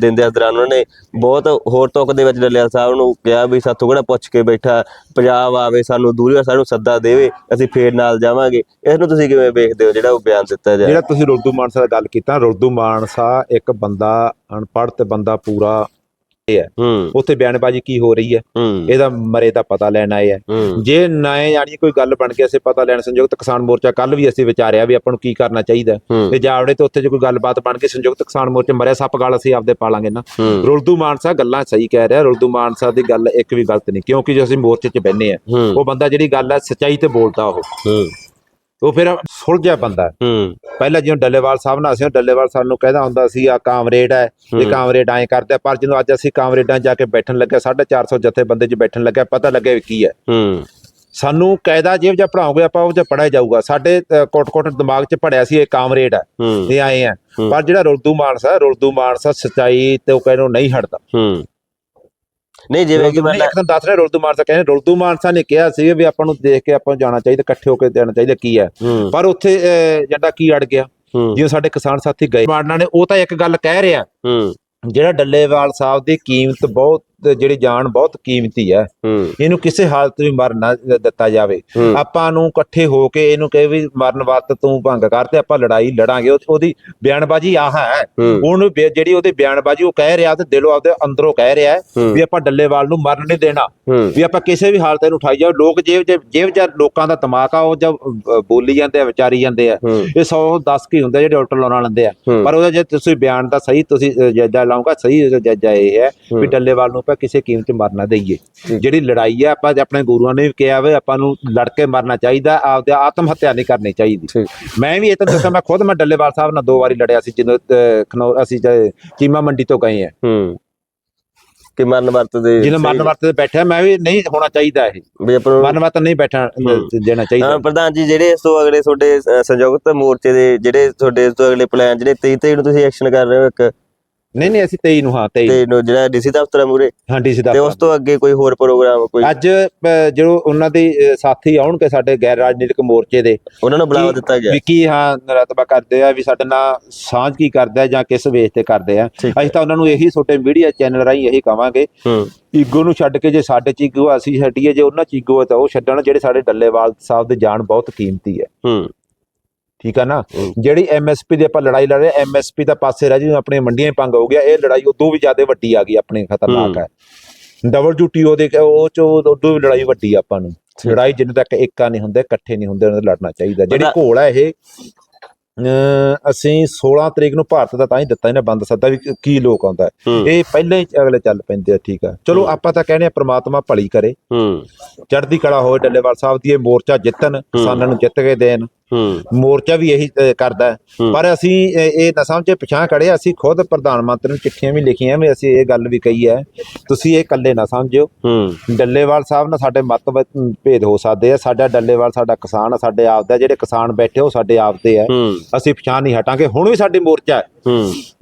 ਦਿੰਦੇ ਦੌਰਾਨ ਉਹਨਾਂ ਨੇ ਬਹੁਤ ਹੋਰ ਤੁਕ ਦੇ ਵਿੱਚ ਡੱਲੇਵਾਲ ਸਾਹਿਬ ਨੂੰ ਕਿਹਾ ਵੀ ਸਾਥੋਂ ਕਿਹੜਾ ਪੁੱਛ ਕੇ ਬੈਠਾ, ਪੰਜਾਬ ਆਵੇ, ਸਾਨੂੰ ਦੂਰੀ ਸਾਨੂੰ ਸੱਦਾ ਦੇਵੇ, ਅਸੀਂ ਫੇਰ ਨਾਲ ਜਾਵਾਂਗੇ। ਇਸ ਨੂੰ ਤੁਸੀਂ ਕਿਵੇਂ ਵੇਖਦੇ ਹੋ ਜਿਹੜਾ ਉਹ ਬਿਆਨ ਦਿੱਤਾ ਜਾ ਜਿਹੜਾ ਤੁਸੀਂ ਰੁਲਦੂ ਮਾਨਸਾ ਦੀ ਗੱਲ ਕੀਤਾ ਰੁਲਦੂ ਮਾਨਸਾ ਇੱਕ ਬੰਦਾ ਅਨਪੜ੍ਹ ਤੇ ਬੰਦਾ ਪੂਰਾ ਹੂੰ। ਉੱਥੇ ਬਿਆਨਬਾਜ਼ੀ ਕੀ ਹੋ ਰਹੀ ਹੈ? ਇਹਦਾ ਮਰੇ ਦਾ ਪਤਾ ਲੈਣ ਆਏ ਆ। ਹੂੰ। ਜੇ ਨਾ ਯਾਨੀ ਕੋਈ ਗੱਲ ਬਣ ਕੇ ਅਸੀਂ ਪਤਾ ਲੈਣ ਸੰਯੁਕਤ ਕਿਸਾਨ ਮੋਰਚਾ ਕੱਲ ਵੀ ਅਸੀਂ ਵਿਚਾਰਿਆ ਵੀ ਆਪਾਂ ਨੂੰ ਕੀ ਕਰਨਾ ਚਾਹੀਦਾ। ਤੇ ਜਾਵੜੇ ਤੇ ਉੱਥੇ ਜੇ ਕੋਈ ਗੱਲਬਾਤ ਬਣ ਕੇ ਸੰਯੁਕਤ ਕਿਸਾਨ ਮੋਰਚੇ ਮਰਿਆ ਸੱਪ ਗਾਲ ਅਸੀਂ ਆਪਦੇ ਪਾਲਾਂਗੇ ਨਾ। ਹੂੰ। ਰੁਲਦੂ ਮਾਨਸਾ ਗੱਲਾਂ ਸਹੀ ਕਹਿ ਰਿਹਾ। ਰੁਲਦੂ ਮਾਨਸਾ ਦੀ ਗੱਲ ਇੱਕ ਵੀ ਗਲਤ ਨਹੀਂ। ਕਿਉਂਕਿ ਜੇ ਅਸੀਂ ਮੋਰਚੇ 'ਚ ਬੈਨੇ ਆ ਉਹ ਬੰਦਾ ਜਿਹੜੀ ਗੱਲ ਹੈ ਸੱਚਾਈ ਤੇ ਬੋਲਦਾ ਉਹ। ਉਹ ਫਿਰ ਸੁਲਝਿਆ ਬੰਦਾ ਹੈ। ਪਹਿਲਾਂ ਜਿਵੇਂ ਡੱਲੇਵਾਲ ਸਾਹਿਬ ਨਾਲ ਅਸੀਂ ਡੱਲੇਵਾਲ ਸਾਨੂੰ ਕਹਿੰਦਾ ਹੁੰਦਾ ਸੀ ਆ ਕਾਮਰੇਡ ਹੈ ਇਹ। ਕਾਮਰੇਡ ਐਂ ਕਰਦੇ ਪਰ ਜਦੋਂ ਅੱਜ ਅਸੀਂ ਕਾਮਰੇਡਾਂ ਜਾ ਕੇ ਬੈਠਣ ਲੱਗੇ 450 ਜਥੇਬੰਦੇ 'ਚ ਬੈਠਣ ਲੱਗੇ ਪਤਾ ਲੱਗਿਆ ਕੀ ਹੈ। ਹੂੰ। ਸਾਨੂੰ ਕਾਇਦਾ ਜਿਹੋ ਜਿਹਾ ਪੜਾਓਗੇ ਆਪਾਂ ਉਹ ਜਿਹਾ ਪੜਿਆ ਜਾਊਗਾ। ਸਾਡੇ ਕੋਟ-ਕੋਟ ਦਿਮਾਗ 'ਚ ਪੜਿਆ ਸੀ ਇਹ ਕਾਮਰੇਡ ਹੈ ਇਹ ਆਏ ਆ। ਪਰ ਜਿਹੜਾ ਰੁਲਦੂ ਮਾਨਸਾ ਹੈ, ਰੁਲਦੂ ਮਾਨਸਾ ਸਚਾਈ ਤੇ ਉਹ ਕਹਿੰਦੇ ਨਹੀਂ ਹਟਦਾ। ਹੂੰ। ਨਹੀਂ ਜਿਵੇਂ ਕਿ ਮੈਂ ਨਹੀਂ, ਇੱਕ ਤਾਂ ਦੱਸ ਰਿਹਾ ਰੁਲਦੂ ਮਾਨਸਾ ਕਹਿੰਦੇ ਰੁਲਦੂ ਮਾਨਸਾ ਨੇ ਕਿਹਾ ਸੀ ਵੀ ਆਪਾਂ ਨੂੰ ਦੇਖ ਕੇ ਆਪਾਂ ਨੂੰ ਜਾਣਾ ਚਾਹੀਦਾ ਇਕੱਠੇ ਹੋ ਕੇ ਜਾਣਾ ਚਾਹੀਦਾ ਕੀ ਹੈ। ਪਰ ਉੱਥੇ ਏਜੰਡਾ ਕੀ ਅੜ ਗਿਆ? ਜਿਵੇਂ ਸਾਡੇ ਕਿਸਾਨ ਸਾਥੀ ਗਏ। ਮਾਰਨਾ ਨੇ ਉਹ ਤਾਂ ਇੱਕ ਗੱਲ ਕਹਿ ਰਿਹਾ। ਜਿਹੜਾ ਡੱਲੇਵਾਲ ਸਾਹਿਬ ਦੀ ਕੀਮਤ ਬਹੁਤ ਜਿਹੜੀ ਜਾਨ ਬਹੁਤ ਕੀਮਤੀ ਹੈ। ਇਹਨੂੰ ਕਿਸੇ ਹਾਲਤ ਵੀ ਮਰਨ ਨਾ ਦਿੱਤਾ ਜਾਵੇ। ਆਪਾਂ ਨੂੰ ਇਕੱਠੇ ਹੋ ਕੇ ਇਹਨੂੰ ਕਹੇ ਵੀ ਮਰਨ ਵਕਤ ਤੂੰ ਭੰਗ ਕਰ ਤੇ ਆਪਾਂ ਲੜਾਈ ਲੜਾਂਗੇ। ਉਹ- ਉਹਦੀ ਬਿਆਨਬਾਜ਼ੀ ਆਹ ਹੈ। ਹੂੰ। ਉਹਨੂੰ ਬੇ- ਜਿਹੜੀ ਉਹਦੀ ਬਿਆਨਬਾਜ਼ੀ ਉਹ ਕਹਿ ਰਿਹਾ ਤੇ ਦਿਲੋਂ ਆਪਦੇ ਅੰਦਰੋਂ ਕਹਿ ਰਿਹਾ ਵੀ ਆਪਾਂ ਡੱਲੇਵਾਲ ਨੂੰ ਮਰਨ ਨਹੀਂ ਦੇਣਾ। ਵੀ ਆਪਾਂ ਕਿਸੇ ਵੀ ਹਾਲਤ ਇਹਨੂੰ ਉਠਾਈ ਜਾਓ। ਲੋਕ ਜੇਬ ਜੇਬ ਜੇਬ ਜਰ ਲੋਕਾਂ ਦਾ ਦਿਮਾਗ ਆ ਉਹ ਜਦ ਅਹ, ਬੋਲੀ ਜਾਂਦੇ ਆ ਵਿਚਾਰੀ ਜਾਂਦੇ ਆ ਇਹ 100 10 ਕੀ ਹੁੰਦੇ ਜਿਹੜੇ ਉਲਟ ਲਾਉਣਾ ਲੈਂਦੇ ਆ। ਪਰ ਉਹਦਾ ਜੇ ਤੁਸੀਂ ਬਿਆਨ ਦਾ ਸਹੀ ਤੁਸੀਂ ਜਾਇਜ਼ਾ ਲਾਉਂਗਾ ਸਹੀ ਜਾਇਜ਼ਾ ਇਹ ਹੈ ਵੀ। ਡੱਲੇਵਾਲ ਨੂੰ ਆਪਾਂ ਕਿਸੇ ਕੀਮਤ ਮਰਨਾ ਦਈਏ। ਜਿਹੜੀ ਲੜਾਈ ਹੈ ਆਪਾਂ ਆਪਣੇ ਗੁਰੂਆਂ ਨੇ ਵੀ ਕਿਹਾ ਵੇ ਆਪਾਂ ਨੂੰ ਲੜ ਕੇ ਮਰਨਾ ਚਾਹੀਦਾ ਆਪਦੇ ਆਤਮ ਹੱਤਿਆ ਨਹੀਂ ਕਰਨੀ ਚਾਹੀਦੀ। ਮੈਂ ਵੀ ਇਹ ਤਾਂ ਦੱਸਾਂ ਮੈਂ ਖੁਦ ਮੈਂ ਡੱਲੇਵਾਲ ਸਾਹਿਬ ਨਾਲ ਦੋ ਵਾਰੀ ਲੜਿਆ ਸੀ ਜਦੋਂ ਖਨੌਰ ਅਸੀਂ ਚੀਮਾ ਮੰਡੀ ਤੋਂ ਗਏ ਆ। ਕਿ ਮਰਨ ਵਰਤ ਦੇ ਜਦੋਂ ਮਰਨ ਵਰਤ ਤੇ ਬੈਠਾ ਮੈਂ ਵੀ ਨਹੀਂ ਹੋਣਾ ਚਾਹੀਦਾ ਇਹ। ਆਪਾਂ ਮਰਨ ਵਰਤ ਨਹੀਂ ਬੈਠਾ। ਦੇਣਾ ਚਾਹੀਦਾ। ਪ੍ਰਧਾਨ ਜੀ ਜਿਹੜੇ ਇਸ ਤੋਂ ਅਗਲੇ ਤੁਹਾਡੇ ਸੰਯੁਕਤ ਮੋਰਚੇ ਦੇ ਜਿਹੜੇ ਤੁਹਾਡੇ ਇਸ ਤੋਂ ਅਗਲੇ ਪਲਾਨ ਜਿਹੜੇ 23 23 ਨੂੰ ਤੁਸੀਂ ਐਕਸ਼ਨ ਕਰ ਰਹੇ ਹੋ ਇੱਕ ਨਹੀਂ ਨਹੀਂ ਅਸੀਂ 23 ਨੂੰ ਹਾਂ 23 ਤੇ ਨੂੰ। ਜਿਹੜਾ ਡੀਸੀ ਦਫ਼ਤਰ ਮੂਰੇ। ਹਾਂ ਡੀਸੀ ਦਾ ਤੇ ਉਸ ਤੋਂ ਅੱਗੇ ਕੋਈ ਹੋਰ ਪ੍ਰੋਗਰਾਮ ਕੋਈ ਅੱਜ ਜਦੋਂ ਉਹਨਾਂ ਦੇ ਸਾਥੀ ਆਉਣਗੇ ਸਾਡੇ ਗੈਰ ਰਾਜਨੀਤਿਕ ਮੋਰਚੇ ਦੇ ਉਹਨਾਂ ਨੂੰ ਬੁਲਾਵਾ ਦਿੱਤਾ ਗਿਆ। ਵੀ ਕੀ ਹਾਂ ਨਰਤਬਾ ਕਰਦੇ ਆ ਵੀ ਸਾਡੇ ਨਾਲ ਸਾਂਝ ਕੀ ਕਰਦੇ ਆ ਜਾਂ ਕਿਸ ਵੇਚ ਤੇ ਕਰਦੇ ਆ। ਠੀਕ। ਅਸੀਂ ਤਾਂ ਉਹਨਾਂ ਨੂੰ ਇਹੀ ਛੋਟੇ ਮੀਡੀਆ ਚੈਨਲ ਰਾਹੀਂ ਇਹੀ ਕਵਾਂਗੇ ਹੂੰ। ਈਗੋ ਨੂੰ ਛੱਡ ਕੇ ਜੇ ਸਾਡੇ ਚ ਈਗੋ ਅਸੀਂ ਛੱਡੀਏ ਜੇ ਉਹਨਾਂ ਚ ਈਗੋ ਆ ਤਾਂ ਉਹ ਛੱਡਣ ਜਿਹੜੇ ਸਾਡੇ ਡੱਲੇਵਾਲ ਸਾਹਿਬ ਦੀ ਜਾਨ ਬਹੁਤ ਕੀਮਤੀ ਹੈ। ਹੂੰ। ਠੀਕ ਆ ਨਾ? ਹੂੰ। ਜਿਹੜੀ ਐਮਐਸਪੀ ਦੀ ਆਪਾਂ ਲੜਾਈ ਲੜ ਰਹੇ ਐਮਐਸਪੀ ਦਾ ਪਾਸੇ ਰਹਿ ਜੀ ਆਪਣੀਆਂ ਮੰਡੀਆਂ 'ਚ ਭੰਗ ਹੋ ਗਿਆ ਇਹ ਲੜਾਈ ਉਦੋਂ ਵੀ ਜ਼ਿਆਦਾ ਵੱਡੀ ਆ ਗਈ ਆਪਣੇ ਖਤਰਨਾਕ ਹੂੰ। ਹੈ। ਡਬਲਯੂਟੀਓ ਦੇ ਉਹ ਚ ਉਦੋਂ ਵੀ ਲੜਾਈ ਵੱਡੀ ਆ ਆਪਾਂ ਨੂੰ। ਲੜਾਈ ਜਿੰਨੇ ਤੱਕ ਏਕਾ ਨਹੀਂ ਹੁੰਦੇ ਇਕੱਠੇ ਨਹੀਂ ਹੁੰਦੇ ਉਹਨਾਂ ਦਾ ਲੜਨਾ ਚਾਹੀਦਾ। ਜਿਹੜੀ ਘੋਲ ਹੈ ਇਹ ਅਸੀਂ 16 ਤਰੀਕ ਨੂੰ ਭਾਰਤ ਦਾ ਤਾਂ ਹੀ ਦਿੱਤਾ ਇਹਨੇ ਬੰਦ ਸੱਦਾ ਵੀ ਕੀ ਲੋਕ ਆਉਂਦਾ ਹੈ। ਹੂੰ। ਇਹ ਪਹਿਲਾਂ ਹੀ ਅਗਲੇ ਚੱਲ ਪੈਂਦੇ ਆ ਠੀਕ ਆ। ਚਲੋ ਹੂੰ। ਆਪਾਂ ਤਾਂ ਕਹਿੰਦੇ ਆ ਪ੍ਰਮਾਤਮਾ ਭਲੀ ਕਰੇ। ਹੂੰ। ਚੜ੍ਹਦੀ ਕਲਾ ਹੋਵੇ ਡੱਲੇਵਾਲ ਸਾਹਿਬ ਦੀ ਇਹ ਮੋਰਚਾ ਜਿੱਤਣ ਕਿਸਾਨਾਂ ਨੂੰ ਜਿੱਤ ਕੇ ਦੇਣ। ਹੂੰ ਮੋਰਚਾ ਵੀ ਇਹੀ ਕਰਦਾ। ਪਰ ਅਸੀਂ ਇਹ ਇਹ ਨਾ ਸਮਝੇ ਪਛਾਣ ਖੜੇ ਅਸੀਂ ਖੁਦ ਪ੍ਰਧਾਨ ਮੰਤਰੀ ਨੂੰ ਚਿੱਠੀਆਂ ਵੀ ਲਿਖੀਆਂ ਵੀ ਅਸੀਂ ਇਹ ਗੱਲ ਵੀ ਕਹੀ ਹੈ ਤੁਸੀਂ ਇਹ ਇਕੱਲੇ ਨਾ ਸਮਝਿਓ। ਡੱਲੇਵਾਲ ਸਾਹਿਬ ਨਾਲ ਸਾਡੇ ਮਤ ਭੇਦ ਹੋ ਸਕਦੇ ਆ। ਸਾਡਾ ਡੱਲੇਵਾਲ ਸਾਡਾ ਕਿਸਾਨ ਆ ਸਾਡੇ ਆਪ ਦਾ ਜਿਹੜੇ ਕਿਸਾਨ ਬੈਠੇ ਉਹ ਸਾਡੇ ਆਪ ਦੇ ਆ। ਅਸੀਂ ਪਛਾਣ ਨਹੀਂ ਹਟਾਂਗੇ। ਹੁਣ ਵੀ ਸਾਡੀ ਮੋਰਚਾ ਹੈ।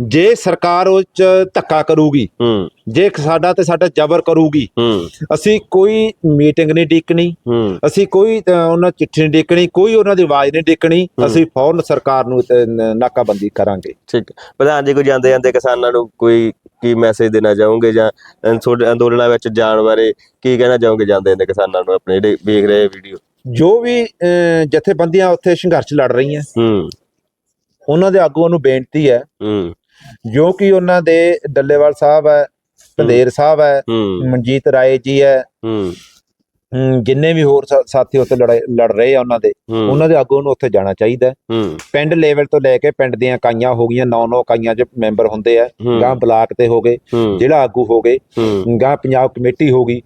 ਜੇ ਸਰਕਾਰ ਉਹ ਚ ਧੱਕਾ ਕਰੂਗੀ ਜੇ ਸਾਡਾ ਤੇ ਸਾਡਾ ਜ਼ਬਰ ਕਰੂਗੀ ਅਸੀਂ ਕੋਈ ਮੀਟਿੰਗ ਨਹੀਂ ਡਿੱਕਣੀ ਅਸੀਂ ਕੋਈ ਉਹਨਾਂ ਚਿੱਠੀ ਨਹੀਂ ਡਿੱਕਣੀ ਕੋਈ ਉਹਨਾਂ ਦੀ ਆਵਾਜ਼ ਨਹੀਂ ਡਿੱਕਣੀ ਅਸੀਂ ਫੌਰਨ ਸਰਕਾਰ ਨੂੰ ਨਾਕਾਬੰਦੀ ਕਰਾਂਗੇ। ਠੀਕ। ਪ੍ਰਧਾਨ ਜੀ ਕੋਈ ਜਾਂਦੇ ਜਾਂਦੇ ਕਿਸਾਨਾਂ ਨੂੰ ਕੋਈ ਕੀ ਮੈਸੇਜ ਦੇਣਾ ਚਾਹੋਗੇ ਜਾਂ ਤੁਹਾਡੇ ਅੰਦੋਲਨਾਂ ਵਿੱਚ ਜਾਣ ਬਾਰੇ ਕੀ ਕਹਿਣਾ ਚਾਹੋਗੇ ਜਾਂਦੇ ਜਾਂਦੇ ਕਿਸਾਨਾਂ ਨੂੰ ਆਪਣੇ ਜਿਹੜੇ ਵੇਖ ਰਹੇ ਵੀਡੀਓ ਜੋ ਵੀ ਜਥੇਬੰਦੀਆਂ ਉੱਥੇ ਸੰਘਰਸ਼ ਲੜ ਰਹੀਆਂ ਹੂੰ। ਉਹਨਾਂ ਦੇ ਆਗੂਆਂ ਨੂੰ ਬੇਨਤੀ ਹੈ ਹੂੰ। ਜੋ ਕਿ ਉਹਨਾਂ ਦੇ ਡੱਲੇਵਾਲ ਸਾਹਿਬ ਹੈ ਪੰਦੇਰ ਸਾਹਿਬ ਹੈ ਮਨਜੀਤ ਰਾਏ ਜੀ ਹੈ। ਜਿੰਨੇ ਵੀ ਹੋਰ ਸਾਥੀ ਉੱਥੇ ਲੜ ਰਹੇ ਆ ਉਹਨਾਂ ਦੇ ਉਹਨਾਂ ਦੇ ਆਗੂਆਂ ਨੂੰ ਉੱਥੇ ਜਾਣਾ ਚਾਹੀਦਾ ਪਿੰਡ ਲੈਵਲ ਤੋਂ ਲੈ ਕੇ ਪਿੰਡ ਦੀਆਂ ਇਕਾਈਆਂ ਹੋ ਗਈਆਂ 9-9 ਇਕਾਈਆਂ 'ਚ ਮੈਂਬਰ ਹੁੰਦੇ ਆ। ਗਾਂ ਬਲਾਕ ਤੇ ਹੋ ਗਏ ਜ਼ਿਲ੍ਹਾ ਆਗੂ ਹੋ ਗਏ ਗਾਂ ਪੰਜਾਬ ਕਮੇਟੀ ਹੋ ਗਈ।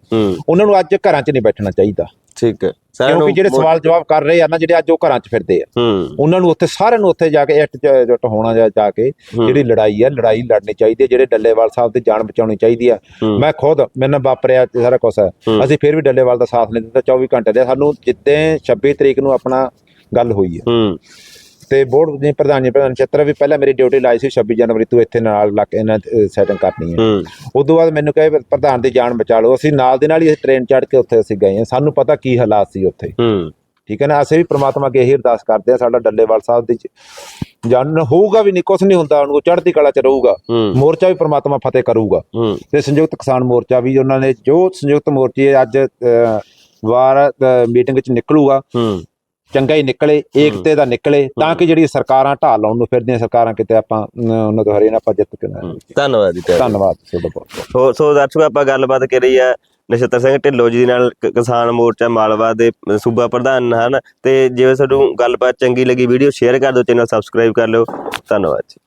ਉਹਨਾਂ ਨੂੰ ਅੱਜ ਘਰਾਂ 'ਚ ਨਹੀਂ ਬੈਠਣਾ ਚਾਹੀਦਾ। ਠੀਕ ਹੈ। ਕਿਉਂਕਿ ਜਿਹੜੇ ਸਵਾਲ ਜਵਾਬ ਕਰ ਰਹੇ ਆ ਨਾ ਜਿਹੜੇ ਅੱਜ ਉਹ ਘਰਾਂ 'ਚ ਫਿਰਦੇ ਆ। ਉਹਨਾਂ ਨੂੰ ਉੱਥੇ ਸਾਰਿਆਂ ਨੂੰ ਉੱਥੇ ਜਾ ਕੇ ਇੱਟ ਜੁੱਟ ਹੋਣਾ ਜਾ ਜਾ ਕੇ। ਜਿਹੜੀ ਲੜਾਈ ਆ ਲੜਾਈ ਲੜਨੀ ਚਾਹੀਦੀ ਹੈ ਜਿਹੜੇ ਡੱਲੇਵਾਲ ਸਾਹਿਬ ਦੀ ਜਾਨ ਬਚਾਉਣੀ ਚਾਹੀਦੀ ਆ। ਮੈਂ ਖੁਦ ਮੇਰੇ ਨਾਲ ਵਾਪਰਿਆ ਤੇ ਸਾਰਾ ਕੁਛ ਹੈ। ਅਸੀਂ ਫਿਰ ਵੀ ਡੱਲੇਵਾਲ ਦਾ ਸਾਥ ਨਹੀਂ ਦਿੱਤਾ 24 ਘੰਟੇ ਦੇ ਸਾਨੂੰ ਜਿੱਦਾਂ 26 ਤਰੀਕ ਨੂੰ ਆਪਣਾ ਗੱਲ ਹੋਈ ਹੂੰ। ਤੇ ਬੋਰਡ ਦੇ ਪ੍ਰਧਾਨ ਜੀ ਪ੍ਰਧਾਨ ਛੇਤਰ ਵੀ ਪਹਿਲਾਂ ਮੇਰੀ ਡਿਊਟੀ ਲਾਈ ਸੀ 26 ਜਨਵਰੀ ਤੋਂ ਇੱਥੇ ਨਾਲ ਲੱਗ ਇਹਨਾਂ ਸੈਟਿੰਗ ਕਰਨੀ ਹੈ। ਹੂੰ। ਉਦੋਂ ਬਾਅਦ ਮੈਨੂੰ ਕਹੇ ਪ੍ਰਧਾਨ ਦੀ ਜਾਨ ਬਚਾ ਲਓ। ਅਸੀਂ ਨਾਲ ਦੇ ਨਾਲ ਹੀ ਟ੍ਰੇਨ ਚੜ੍ਹ ਕੇ ਉੱਥੇ ਅਸੀਂ ਗਏ ਹਾਂ। ਸਾਨੂੰ ਪਤਾ ਕੀ ਹਾਲਾਤ ਸੀ ਉੱਥੇ। ਠੀਕ ਹੈ ਨਾ? ਅਸੀਂ ਵੀ ਪ੍ਰਮਾਤਮਾ ਅੱਗੇ ਇਹੀ ਅਰਦਾਸ ਕਰਦੇ ਆ ਸਾਡਾ ਡੱਲੇਵਾਲ ਸਾਹਿਬ ਦੀ ਜਾਨ ਹੋਊਗਾ ਵੀ ਨਹੀਂ ਕੁਛ ਨਹੀਂ ਹੁੰਦਾ ਉਹਨੂੰ ਚੜ੍ਹਦੀ ਕਲਾ ਚ ਰਹੂਗਾ। ਮੋਰਚਾ ਵੀ ਪ੍ਰਮਾਤਮਾ ਫਤਿਹ ਕਰੂਗਾ। ਤੇ ਸੰਯੁਕਤ ਕਿਸਾਨ ਮੋਰਚਾ ਵੀ ਉਹਨਾਂ ਨੇ ਜੋ ਸੰਯੁਕਤ ਮੋਰਚੇ ਅੱਜ ਵਾਰ ਮੀਟਿੰਗ ਚ ਨਿਕਲੂਗਾ ਚੰਗਾ ਹੀ ਨਿਕਲੇ ਏਕਤੇ ਦਾ ਨਿਕਲੇ ਤਾਂ ਕਿ ਜਿਹੜੀ ਸਰਕਾਰਾਂ ਢਾਹ ਲਾਉਣ ਨੂੰ ਫਿਰਦੀਆਂ ਸਰਕਾਰਾਂ ਕਿਤੇ ਆਪਾਂ ਉਹਨਾਂ ਤੋਂ ਹਰੇ ਨਾ ਆਪਾਂ ਜਿੱਤ ਕੇ ਨਾ ਧੰਨਵਾਦ ਜੀ। ਧੰਨਵਾਦ ਤੁਹਾਡਾ ਬਹੁਤ ਬਹੁਤ। ਸੋ ਸੋ ਦਰਸ਼ਕੋ ਆਪਾਂ ਗੱਲਬਾਤ ਕਰੀ ਆ ਨਛੱਤਰ ਸਿੰਘ ਢਿੱਲੋਂ ਜੀ ਨਾਲ ਕਿਸਾਨ ਮੋਰਚਾ ਮਾਲਵਾ ਦੇ ਸੂਬਾ ਪ੍ਰਧਾਨ ਹਨ। ਤੇ ਜਿਵੇਂ ਤੁਹਾਨੂੰ ਗੱਲਬਾਤ ਚੰਗੀ ਲੱਗੀ ਵੀਡੀਓ ਸ਼ੇਅਰ ਕਰ ਦਿਓ ਚੈਨਲ ਸਬਸਕ੍ਰਾਈਬ ਕਰ ਲਿਓ। ਧੰਨਵਾਦ ਜੀ।